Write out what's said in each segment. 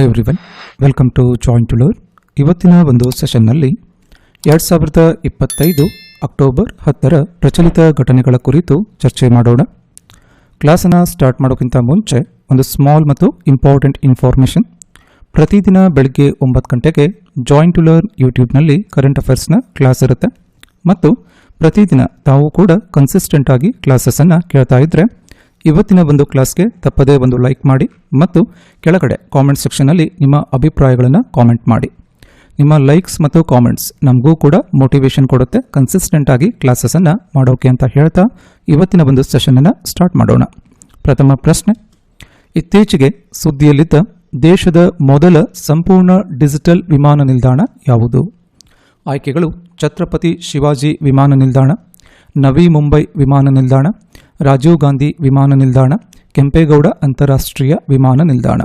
Hi everyone welcome to join to learn ಇವತ್ತಿನ ಒಂದು ಸೆಷನ್ನಲ್ಲಿ ಎರಡು ಸಾವಿರದ ಇಪ್ಪತ್ತೈದು ಅಕ್ಟೋಬರ್ ಹತ್ತರ ಪ್ರಚಲಿತ ಘಟನೆಗಳ ಕುರಿತು ಚರ್ಚೆ ಮಾಡೋಣ. ಕ್ಲಾಸನ್ನು ಸ್ಟಾರ್ಟ್ ಮಾಡೋಕ್ಕಿಂತ ಮುಂಚೆ ಒಂದು ಸ್ಮಾಲ್ ಮತ್ತು ಇಂಪಾರ್ಟೆಂಟ್ ಇನ್ಫಾರ್ಮೇಷನ್ ಪ್ರತಿದಿನ ಬೆಳಗ್ಗೆ ಒಂಬತ್ತು ಗಂಟೆಗೆ ಜಾಯಿಂಟ್ ಟು ಲರ್ನ್ ಯೂಟ್ಯೂಬ್ನಲ್ಲಿ ಕರೆಂಟ್ ಅಫೇರ್ಸ್ನ ಕ್ಲಾಸ್ ಇರುತ್ತೆ. ಮತ್ತು ಪ್ರತಿದಿನ ತಾವು ಕೂಡ ಕನ್ಸಿಸ್ಟೆಂಟಾಗಿ ಕ್ಲಾಸಸ್ಸನ್ನು ಕೇಳ್ತಾ ಇದ್ದರೆ ಇವತ್ತಿನ ಒಂದು ಕ್ಲಾಸ್ಗೆ ತಪ್ಪದೇ ಒಂದು ಲೈಕ್ ಮಾಡಿ ಮತ್ತು ಕೆಳಗಡೆ ಕಾಮೆಂಟ್ ಸೆಕ್ಷನಲ್ಲಿ ನಿಮ್ಮ ಅಭಿಪ್ರಾಯಗಳನ್ನು ಕಾಮೆಂಟ್ ಮಾಡಿ. ನಿಮ್ಮ ಲೈಕ್ಸ್ ಮತ್ತು ಕಾಮೆಂಟ್ಸ್ ನಮಗೂ ಕೂಡ ಮೋಟಿವೇಶನ್ ಕೊಡುತ್ತೆ. ಕನ್ಸಿಸ್ಟೆಂಟ್ ಆಗಿ ಕ್ಲಾಸಸನ್ನು ಮಾಡೋಕೆ ಅಂತ ಹೇಳ್ತಾ ಇವತ್ತಿನ ಒಂದು ಸೆಷನನ್ನು ಸ್ಟಾರ್ಟ್ ಮಾಡೋಣ. ಪ್ರಥಮ ಪ್ರಶ್ನೆ. ಇತ್ತೀಚೆಗೆ ಸುದ್ದಿಯಲ್ಲಿದ್ದ ದೇಶದ ಮೊದಲ ಸಂಪೂರ್ಣ ಡಿಜಿಟಲ್ ವಿಮಾನ ನಿಲ್ದಾಣ ಯಾವುದು? ಆಯ್ಕೆಗಳು ಛತ್ರಪತಿ ಶಿವಾಜಿ ವಿಮಾನ ನಿಲ್ದಾಣ, ನವಿ ಮುಂಬೈ ವಿಮಾನ ನಿಲ್ದಾಣ ರಾಜೀವ್ ಗಾಂಧಿ ವಿಮಾನ ನಿಲ್ದಾಣ, ಕೆಂಪೇಗೌಡ ಅಂತಾರಾಷ್ಟ್ರೀಯ ವಿಮಾನ ನಿಲ್ದಾಣ.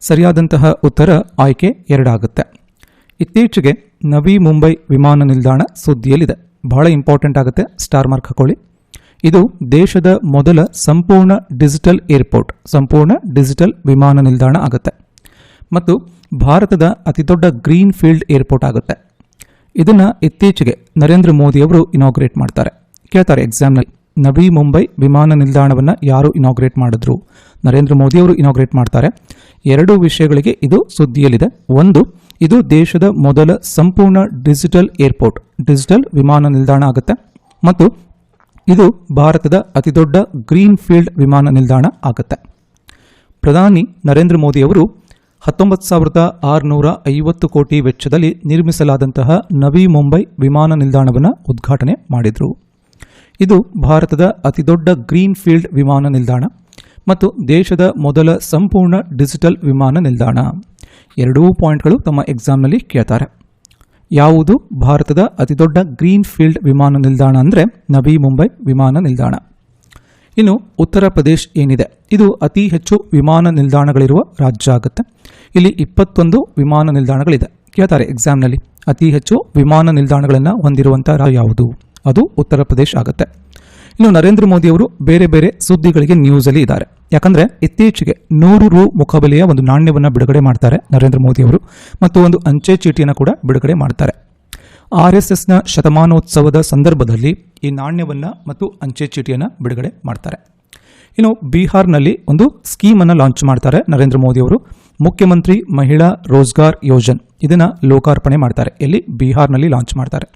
ಸರಿಯಾದಂತಹ ಉತ್ತರ ಆಯ್ಕೆ ಎರಡಾಗುತ್ತೆ. ಇತ್ತೀಚೆಗೆ ನವಿ ಮುಂಬೈ ವಿಮಾನ ನಿಲ್ದಾಣ ಸುದ್ದಿಯಲ್ಲಿದೆ. ಬಹಳ ಇಂಪಾರ್ಟೆಂಟ್ ಆಗುತ್ತೆ, ಸ್ಟಾರ್ ಮಾರ್ಕ್ ಹಾಕೊಳ್ಳಿ. ಇದು ದೇಶದ ಮೊದಲ ಸಂಪೂರ್ಣ ಡಿಜಿಟಲ್ ಏರ್ಪೋರ್ಟ್, ಸಂಪೂರ್ಣ ಡಿಜಿಟಲ್ ವಿಮಾನ ನಿಲ್ದಾಣ ಆಗುತ್ತೆ. ಮತ್ತು ಭಾರತದ ಅತಿದೊಡ್ಡ ಗ್ರೀನ್ ಫೀಲ್ಡ್ ಏರ್ಪೋರ್ಟ್ ಆಗುತ್ತೆ. ಇದನ್ನು ಇತ್ತೀಚೆಗೆ ನರೇಂದ್ರ ಮೋದಿಯವರು ಇನಾಗ್ರೇಟ್ ಮಾಡ್ತಾರೆ. ಕೇಳ್ತಾರೆ ಎಕ್ಸಾಮ್ನಲ್ಲಿ ನವಿ ಮುಂಬೈ ವಿಮಾನ ನಿಲ್ದಾಣವನ್ನು ಯಾರು ಇನಾಗ್ರೇಟ್ ಮಾಡಿದ್ರು? ನರೇಂದ್ರ ಮೋದಿಯವರು ಇನಾಗ್ರೇಟ್ ಮಾಡ್ತಾರೆ. ಎರಡು ವಿಷಯಗಳಿಗೆ ಇದು ಸುದ್ದಿಯಲ್ಲಿದೆ. ಒಂದು, ಇದು ದೇಶದ ಮೊದಲ ಸಂಪೂರ್ಣ ಡಿಜಿಟಲ್ ಏರ್ಪೋರ್ಟ್, ಡಿಜಿಟಲ್ ವಿಮಾನ ನಿಲ್ದಾಣ ಆಗುತ್ತೆ. ಮತ್ತು, ಇದು ಭಾರತದ ಅತಿದೊಡ್ಡ ಗ್ರೀನ್ ಫೀಲ್ಡ್ ವಿಮಾನ ನಿಲ್ದಾಣ ಆಗುತ್ತೆ. ಪ್ರಧಾನಿ ನರೇಂದ್ರ ಮೋದಿಯವರು ಹತ್ತೊಂಬತ್ತು ಸಾವಿರದ ಆರುನೂರ ಐವತ್ತು ಕೋಟಿ ವೆಚ್ಚದಲ್ಲಿ ನಿರ್ಮಿಸಲಾದಂತಹ ನವಿ ಮುಂಬೈ ವಿಮಾನ ನಿಲ್ದಾಣವನ್ನು ಉದ್ಘಾಟನೆ ಮಾಡಿದರು. ಇದು ಭಾರತದ ಅತಿದೊಡ್ಡ ಗ್ರೀನ್ ಫೀಲ್ಡ್ ವಿಮಾನ ನಿಲ್ದಾಣ ಮತ್ತು ದೇಶದ ಮೊದಲ ಸಂಪೂರ್ಣ ಡಿಜಿಟಲ್ ವಿಮಾನ ನಿಲ್ದಾಣ. ಎರಡೂ ಪಾಯಿಂಟ್ಗಳು ತಮ್ಮ ಎಕ್ಸಾಮ್ನಲ್ಲಿ ಕೇಳ್ತಾರೆ. ಯಾವುದು ಭಾರತದ ಅತಿದೊಡ್ಡ ಗ್ರೀನ್ ಫೀಲ್ಡ್ ವಿಮಾನ ನಿಲ್ದಾಣ ಅಂದರೆ ನವಿ ಮುಂಬೈ ವಿಮಾನ ನಿಲ್ದಾಣ. ಇನ್ನು ಉತ್ತರ ಪ್ರದೇಶ್ ಏನಿದೆ? ಇದು ಅತಿ ಹೆಚ್ಚು ವಿಮಾನ ನಿಲ್ದಾಣಗಳಿರುವ ರಾಜ್ಯ ಆಗುತ್ತೆ. ಇಲ್ಲಿ ಇಪ್ಪತ್ತೊಂದು ವಿಮಾನ ನಿಲ್ದಾಣಗಳಿದೆ. ಕೇಳ್ತಾರೆ ಎಕ್ಸಾಮ್ನಲ್ಲಿ. ಅತಿ ಹೆಚ್ಚು ವಿಮಾನ ನಿಲ್ದಾಣಗಳನ್ನು ಹೊಂದಿರುವಂಥ ಯಾವುದು? ಅದು ಉತ್ತರ ಪ್ರದೇಶ ಆಗುತ್ತೆ. ಇನ್ನು ನರೇಂದ್ರ ಮೋದಿ ಅವರು ಬೇರೆ ಬೇರೆ ಸುದ್ದಿಗಳಿಗೆ ನ್ಯೂಸಲ್ಲಿ ಇದ್ದಾರೆ. ಯಾಕಂದ್ರೆ ಇತ್ತೀಚೆಗೆ ನೂರು ರು ಮುಖಬೆಲೆಯ ಒಂದು ನಾಣ್ಯವನ್ನು ಬಿಡುಗಡೆ ಮಾಡ್ತಾರೆ ನರೇಂದ್ರ ಮೋದಿ ಅವರು ಮತ್ತು ಒಂದು ಅಂಚೆ ಚೀಟಿಯನ್ನು ಕೂಡ ಬಿಡುಗಡೆ ಮಾಡ್ತಾರೆ. ಆರ್ ಎಸ್ ಎಸ್ನ ಶತಮಾನೋತ್ಸವದ ಸಂದರ್ಭದಲ್ಲಿ ಈ ನಾಣ್ಯವನ್ನು ಮತ್ತು ಅಂಚೆ ಚೀಟಿಯನ್ನು ಬಿಡುಗಡೆ ಮಾಡ್ತಾರೆ. ಇನ್ನು ಬಿಹಾರ್ನಲ್ಲಿ ಒಂದು ಸ್ಕೀಮನ್ನು ಲಾಂಚ್ ಮಾಡ್ತಾರೆ ನರೇಂದ್ರ ಮೋದಿ ಅವರು. ಮುಖ್ಯಮಂತ್ರಿ ಮಹಿಳಾ ರೋಜ್ಗಾರ್ ಯೋಜನ್ ಇದನ್ನು ಲೋಕಾರ್ಪಣೆ ಮಾಡ್ತಾರೆ. ಎಲ್ಲಿ? ಬಿಹಾರ್ನಲ್ಲಿ ಲಾಂಚ್ ಮಾಡ್ತಾರೆ.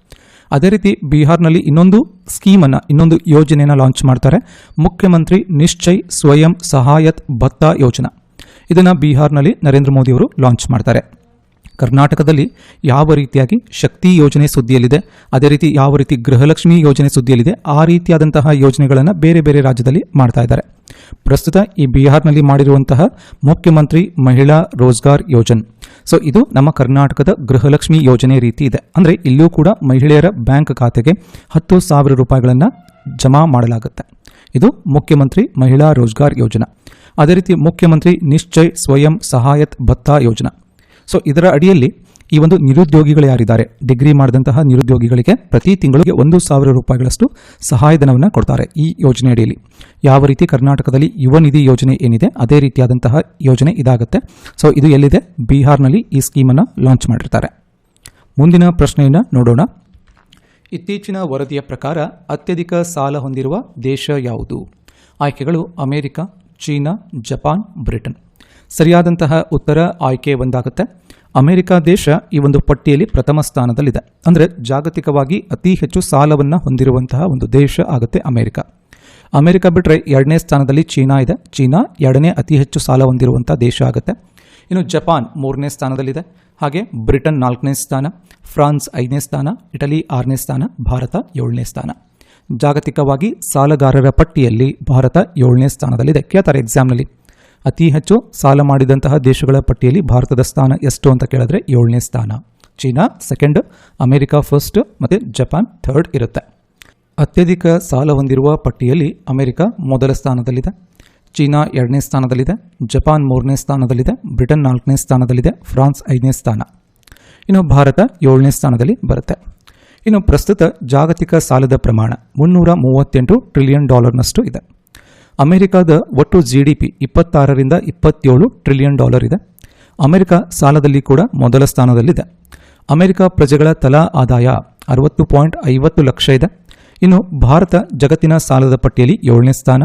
ಅದೇ ರೀತಿ ಬಿಹಾರ್ನಲ್ಲಿ ಇನ್ನೊಂದು ಸ್ಕೀಮನ್ನು, ಇನ್ನೊಂದು ಯೋಜನೆಯನ್ನ ಲಾಂಚ್ ಮಾಡ್ತಾರೆ. ಮುಖ್ಯಮಂತ್ರಿ ನಿಶ್ಚಯ್ ಸ್ವಯಂ ಸಹಾಯತ್ ಭತ್ತ ಯೋಜನಾ. ಇದನ್ನು ಬಿಹಾರ್ನಲ್ಲಿ ನರೇಂದ್ರ ಮೋದಿ ಅವರು ಲಾಂಚ್ ಮಾಡ್ತಾರೆ. ಕರ್ನಾಟಕದಲ್ಲಿ ಯಾವ ರೀತಿಯಾಗಿ ಶಕ್ತಿ ಯೋಜನೆ ಸುದ್ದಿಯಲ್ಲಿದೆ, ಅದೇ ರೀತಿ ಯಾವ ರೀತಿ ಗೃಹಲಕ್ಷ್ಮಿ ಯೋಜನೆ ಸುದ್ದಿಯಲ್ಲಿದೆ, ಆ ರೀತಿಯಾದಂತಹ ಯೋಜನೆಗಳನ್ನು ಬೇರೆ ಬೇರೆ ರಾಜ್ಯದಲ್ಲಿ ಮಾಡ್ತಾ ಇದ್ದಾರೆ. ಪ್ರಸ್ತುತ ಈ ಬಿಹಾರ್ನಲ್ಲಿ ಮಾಡಿರುವಂತಹ ಮುಖ್ಯಮಂತ್ರಿ ಮಹಿಳಾ ರೋಜ್ಗಾರ್ ಯೋಜನೆ. ಸೊ, ಇದು ನಮ್ಮ ಕರ್ನಾಟಕದ ಗೃಹಲಕ್ಷ್ಮಿ ಯೋಜನೆ ರೀತಿ ಇದೆ. ಅಂದರೆ ಇಲ್ಲೂ ಕೂಡ ಮಹಿಳೆಯರ ಬ್ಯಾಂಕ್ ಖಾತೆಗೆ ಹತ್ತು ಸಾವಿರ ರೂಪಾಯಿಗಳನ್ನು ಜಮಾ ಮಾಡಲಾಗುತ್ತೆ. ಇದು ಮುಖ್ಯಮಂತ್ರಿ ಮಹಿಳಾ ರೋಜ್ಗಾರ್ ಯೋಜನಾ. ಅದೇ ರೀತಿ ಮುಖ್ಯಮಂತ್ರಿ ನಿಶ್ಚಯ್ ಸ್ವಯಂ ಸಹಾಯತ್ ಭತ್ತಾ ಯೋಜನಾ. ಸೊ ಇದರ ಅಡಿಯಲ್ಲಿ ಈ ಒಂದು ನಿರುದ್ಯೋಗಿಗಳು ಯಾರಿದ್ದಾರೆ? ಡಿಗ್ರಿ ಮಾಡಿದಂತಹ ನಿರುದ್ಯೋಗಿಗಳಿಗೆ ಪ್ರತಿ ತಿಂಗಳಿಗೆ ಒಂದು ಸಾವಿರ ರೂಪಾಯಿಗಳಷ್ಟು ಸಹಾಯಧನವನ್ನು ಕೊಡ್ತಾರೆ ಈ ಯೋಜನೆ ಅಡಿಯಲ್ಲಿ. ಯಾವ ರೀತಿ ಕರ್ನಾಟಕದಲ್ಲಿ ಯುವ ನಿಧಿ ಯೋಜನೆ ಏನಿದೆ, ಅದೇ ರೀತಿಯಾದಂತಹ ಯೋಜನೆ ಇದಾಗುತ್ತೆ. ಸೊ ಇದು ಎಲ್ಲಿದೆ? ಬಿಹಾರ್ನಲ್ಲಿ ಈ ಸ್ಕೀಮನ್ನು ಲಾಂಚ್ ಮಾಡಿರ್ತಾರೆ. ಮುಂದಿನ ಪ್ರಶ್ನೆಯನ್ನು ನೋಡೋಣ. ಇತ್ತೀಚಿನ ವರದಿಯ ಪ್ರಕಾರ ಅತ್ಯಧಿಕ ಸಾಲ ಹೊಂದಿರುವ ದೇಶ ಯಾವುದು? ಆಯ್ಕೆಗಳು ಅಮೆರಿಕ, ಚೀನಾ, ಜಪಾನ್, ಬ್ರಿಟನ್. ಸರಿಯಾದಂತಹ ಉತ್ತರ ಆಯ್ಕೆ ಒಂದಾಗುತ್ತೆ. ಅಮೆರಿಕ ದೇಶ ಈ ಒಂದು ಪಟ್ಟಿಯಲ್ಲಿ ಪ್ರಥಮ ಸ್ಥಾನದಲ್ಲಿದೆ. ಅಂದರೆ ಜಾಗತಿಕವಾಗಿ ಅತಿ ಹೆಚ್ಚು ಸಾಲವನ್ನು ಹೊಂದಿರುವಂತಹ ಒಂದು ದೇಶ ಆಗುತ್ತೆ ಅಮೆರಿಕ. ಅಮೆರಿಕ ಬಿಟ್ಟರೆ ಎರಡನೇ ಸ್ಥಾನದಲ್ಲಿ ಚೀನಾ ಇದೆ. ಚೀನಾ ಎರಡನೇ ಅತಿ ಹೆಚ್ಚು ಸಾಲ ಹೊಂದಿರುವಂಥ ದೇಶ ಆಗುತ್ತೆ. ಇನ್ನು ಜಪಾನ್ ಮೂರನೇ ಸ್ಥಾನದಲ್ಲಿದೆ. ಹಾಗೆ ಬ್ರಿಟನ್ ನಾಲ್ಕನೇ ಸ್ಥಾನ, ಫ್ರಾನ್ಸ್ ಐದನೇ ಸ್ಥಾನ, ಇಟಲಿ ಆರನೇ ಸ್ಥಾನ, ಭಾರತ ಏಳನೇ ಸ್ಥಾನ. ಜಾಗತಿಕವಾಗಿ ಸಾಲಗಾರರ ಪಟ್ಟಿಯಲ್ಲಿ ಭಾರತ ಏಳನೇ ಸ್ಥಾನದಲ್ಲಿದೆ. ಕೇಳ್ತಾರೆ ಎಕ್ಸಾಮ್ನಲ್ಲಿ ಅತಿ ಹೆಚ್ಚು ಸಾಲ ಮಾಡಿದಂತಹ ದೇಶಗಳ ಪಟ್ಟಿಯಲ್ಲಿ ಭಾರತದ ಸ್ಥಾನ ಎಷ್ಟು ಅಂತ ಕೇಳಿದ್ರೆ ಏಳನೇ ಸ್ಥಾನ. ಚೀನಾ ಸೆಕೆಂಡ್ ಅಮೆರಿಕ ಫಸ್ಟ್ ಮತ್ತು ಜಪಾನ್ ಥರ್ಡ್ ಇರುತ್ತೆ. ಅತ್ಯಧಿಕ ಸಾಲ ಹೊಂದಿರುವ ಪಟ್ಟಿಯಲ್ಲಿ ಅಮೆರಿಕ ಮೊದಲ ಸ್ಥಾನದಲ್ಲಿದೆ. ಚೀನಾ ಎರಡನೇ ಸ್ಥಾನದಲ್ಲಿದೆ. ಜಪಾನ್ ಮೂರನೇ ಸ್ಥಾನದಲ್ಲಿದೆ. ಬ್ರಿಟನ್ ನಾಲ್ಕನೇ ಸ್ಥಾನದಲ್ಲಿದೆ. ಫ್ರಾನ್ಸ್ ಐದನೇ ಸ್ಥಾನ. ಇನ್ನು ಭಾರತ ಏಳನೇ ಸ್ಥಾನದಲ್ಲಿ ಬರುತ್ತೆ. ಇನ್ನು ಪ್ರಸ್ತುತ ಜಾಗತಿಕ ಸಾಲದ ಪ್ರಮಾಣ ಮುನ್ನೂರ ಮೂವತ್ತೆಂಟು ಟ್ರಿಲಿಯನ್ ಡಾಲರ್ನಷ್ಟು ಇದೆ. ಅಮೆರಿಕದ ಒಟ್ಟು ಜಿ ಡಿ ಪಿ ಇಪ್ಪತ್ತಾರರಿಂದ ಇಪ್ಪತ್ತೇಳು ಟ್ರಿಲಿಯನ್ ಡಾಲರ್ ಇದೆ. ಅಮೆರಿಕ ಸಾಲದಲ್ಲಿ ಕೂಡ ಮೊದಲ ಸ್ಥಾನದಲ್ಲಿದೆ. ಅಮೆರಿಕ ಪ್ರಜೆಗಳ ತಲಾ ಆದಾಯ ಅರವತ್ತು ಪಾಯಿಂಟ್ ಐವತ್ತು ಲಕ್ಷ ಇದೆ. ಇನ್ನು ಭಾರತ ಜಗತ್ತಿನ ಸಾಲದ ಪಟ್ಟಿಯಲ್ಲಿ ಏಳನೇ ಸ್ಥಾನ.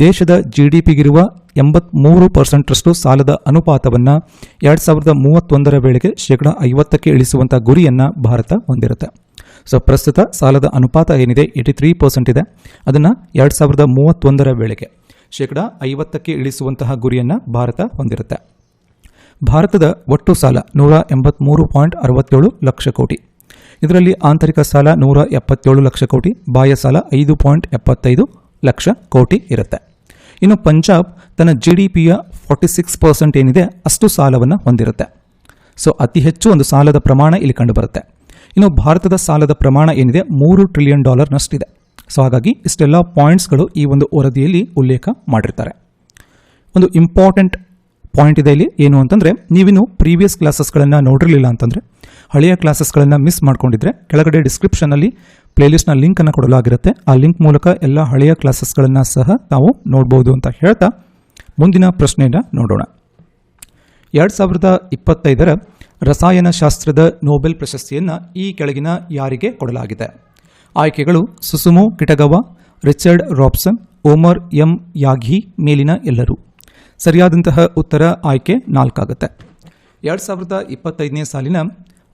ದೇಶದ ಜಿ ಡಿ ಪಿಗಿರುವ ಎಂಬತ್ಮೂರು ಪರ್ಸೆಂಟ್ರಷ್ಟು ಸಾಲದ ಅನುಪಾತವನ್ನು ಎರಡು ಸಾವಿರದ ಮೂವತ್ತೊಂದರ ವೇಳೆಗೆ ಶೇಕಡ ಐವತ್ತಕ್ಕೆ ಇಳಿಸುವಂಥ ಗುರಿಯನ್ನು ಭಾರತ ಹೊಂದಿರುತ್ತೆ. ಸೊ ಪ್ರಸ್ತುತ ಸಾಲದ ಅನುಪಾತ ಏನಿದೆ? ಏಯ್ಟಿ ತ್ರೀ ಪರ್ಸೆಂಟ್ ಇದೆ. ಅದನ್ನು ಎರಡು ಸಾವಿರದ ಮೂವತ್ತೊಂದರ ವೇಳೆಗೆ ಶೇಕಡ ಐವತ್ತಕ್ಕೆ ಇಳಿಸುವಂತಹ ಗುರಿಯನ್ನು ಭಾರತ ಹೊಂದಿರುತ್ತೆ. ಭಾರತದ ಒಟ್ಟು ಸಾಲ ನೂರ ಎಂಬತ್ತ್ಮೂರು ಪಾಯಿಂಟ್ ಅರವತ್ತೇಳು ಲಕ್ಷ ಕೋಟಿ. ಇದರಲ್ಲಿ ಆಂತರಿಕ ಸಾಲ ನೂರ ಎಪ್ಪತ್ತೇಳು ಲಕ್ಷ ಕೋಟಿ, ಬಾಹ್ಯ ಸಾಲ ಐದು ಪಾಯಿಂಟ್ ಎಪ್ಪತ್ತೈದು ಲಕ್ಷ ಕೋಟಿ ಇರುತ್ತೆ. ಇನ್ನು ಪಂಜಾಬ್ ತನ್ನ ಜಿ ಡಿ ಪಿಯ ಫಾರ್ಟಿ ಸಿಕ್ಸ್ ಪರ್ಸೆಂಟ್ ಏನಿದೆ, ಅಷ್ಟು ಸಾಲವನ್ನು ಹೊಂದಿರುತ್ತೆ. ಸೊ ಅತಿ ಹೆಚ್ಚು ಒಂದು ಸಾಲದ ಪ್ರಮಾಣ ಇಲ್ಲಿ ಕಂಡುಬರುತ್ತೆ. ಇನ್ನು ಭಾರತದ ಸಾಲದ ಪ್ರಮಾಣ ಏನಿದೆ? ಮೂರು ಟ್ರಿಲಿಯನ್ ಡಾಲರ್ನಷ್ಟಿದೆ ಸೊ ಹಾಗಾಗಿ ಇಷ್ಟೆಲ್ಲ ಪಾಯಿಂಟ್ಸ್ಗಳು ಈ ಒಂದು ವರದಿಯಲ್ಲಿ ಉಲ್ಲೇಖ ಮಾಡಿರ್ತಾರೆ. ಒಂದು ಇಂಪಾರ್ಟೆಂಟ್ ಪಾಯಿಂಟ್ ಇದೆ ಇಲ್ಲಿ. ಏನು ಅಂತಂದರೆ, ನೀವಿನ್ನು ಪ್ರೀವಿಯಸ್ ಕ್ಲಾಸಸ್ಗಳನ್ನು ನೋಡಿರಲಿಲ್ಲ ಅಂತಂದರೆ, ಹಳೆಯ ಕ್ಲಾಸಸ್ಗಳನ್ನು ಮಿಸ್ ಮಾಡ್ಕೊಂಡಿದ್ರೆ, ಕೆಳಗಡೆ ಡಿಸ್ಕ್ರಿಪ್ಷನಲ್ಲಿ ಪ್ಲೇಲಿಸ್ಟ್ನ ಲಿಂಕನ್ನು ಕೊಡಲಾಗಿರುತ್ತೆ. ಆ ಲಿಂಕ್ ಮೂಲಕ ಎಲ್ಲ ಹಳೆಯ ಕ್ಲಾಸಸ್ಗಳನ್ನು ಸಹ ನಾವು ನೋಡ್ಬೋದು ಅಂತ ಹೇಳ್ತಾ ಮುಂದಿನ ಪ್ರಶ್ನೆಯನ್ನು ನೋಡೋಣ. ಎರಡು ಸಾವಿರದ ಇಪ್ಪತ್ತೈದರ ರಸಾಯನಶಾಸ್ತ್ರದ ನೋಬೆಲ್ ಪ್ರಶಸ್ತಿಯನ್ನು ಈ ಕೆಳಗಿನ ಯಾರಿಗೆ ಕೊಡಲಾಗಿದೆ? ಆಯ್ಕೆಗಳು Susumu Kitagawa, Richard Robson, Omar M Yaghi ಮೇಲಿನ ಎಲ್ಲರೂ. ಸರಿಯಾದಂತಹ ಉತ್ತರ ಆಯ್ಕೆ ನಾಲ್ಕಾಗುತ್ತೆ. ಎರಡು ಸಾವಿರದ ಇಪ್ಪತ್ತೈದನೇ ಸಾಲಿನ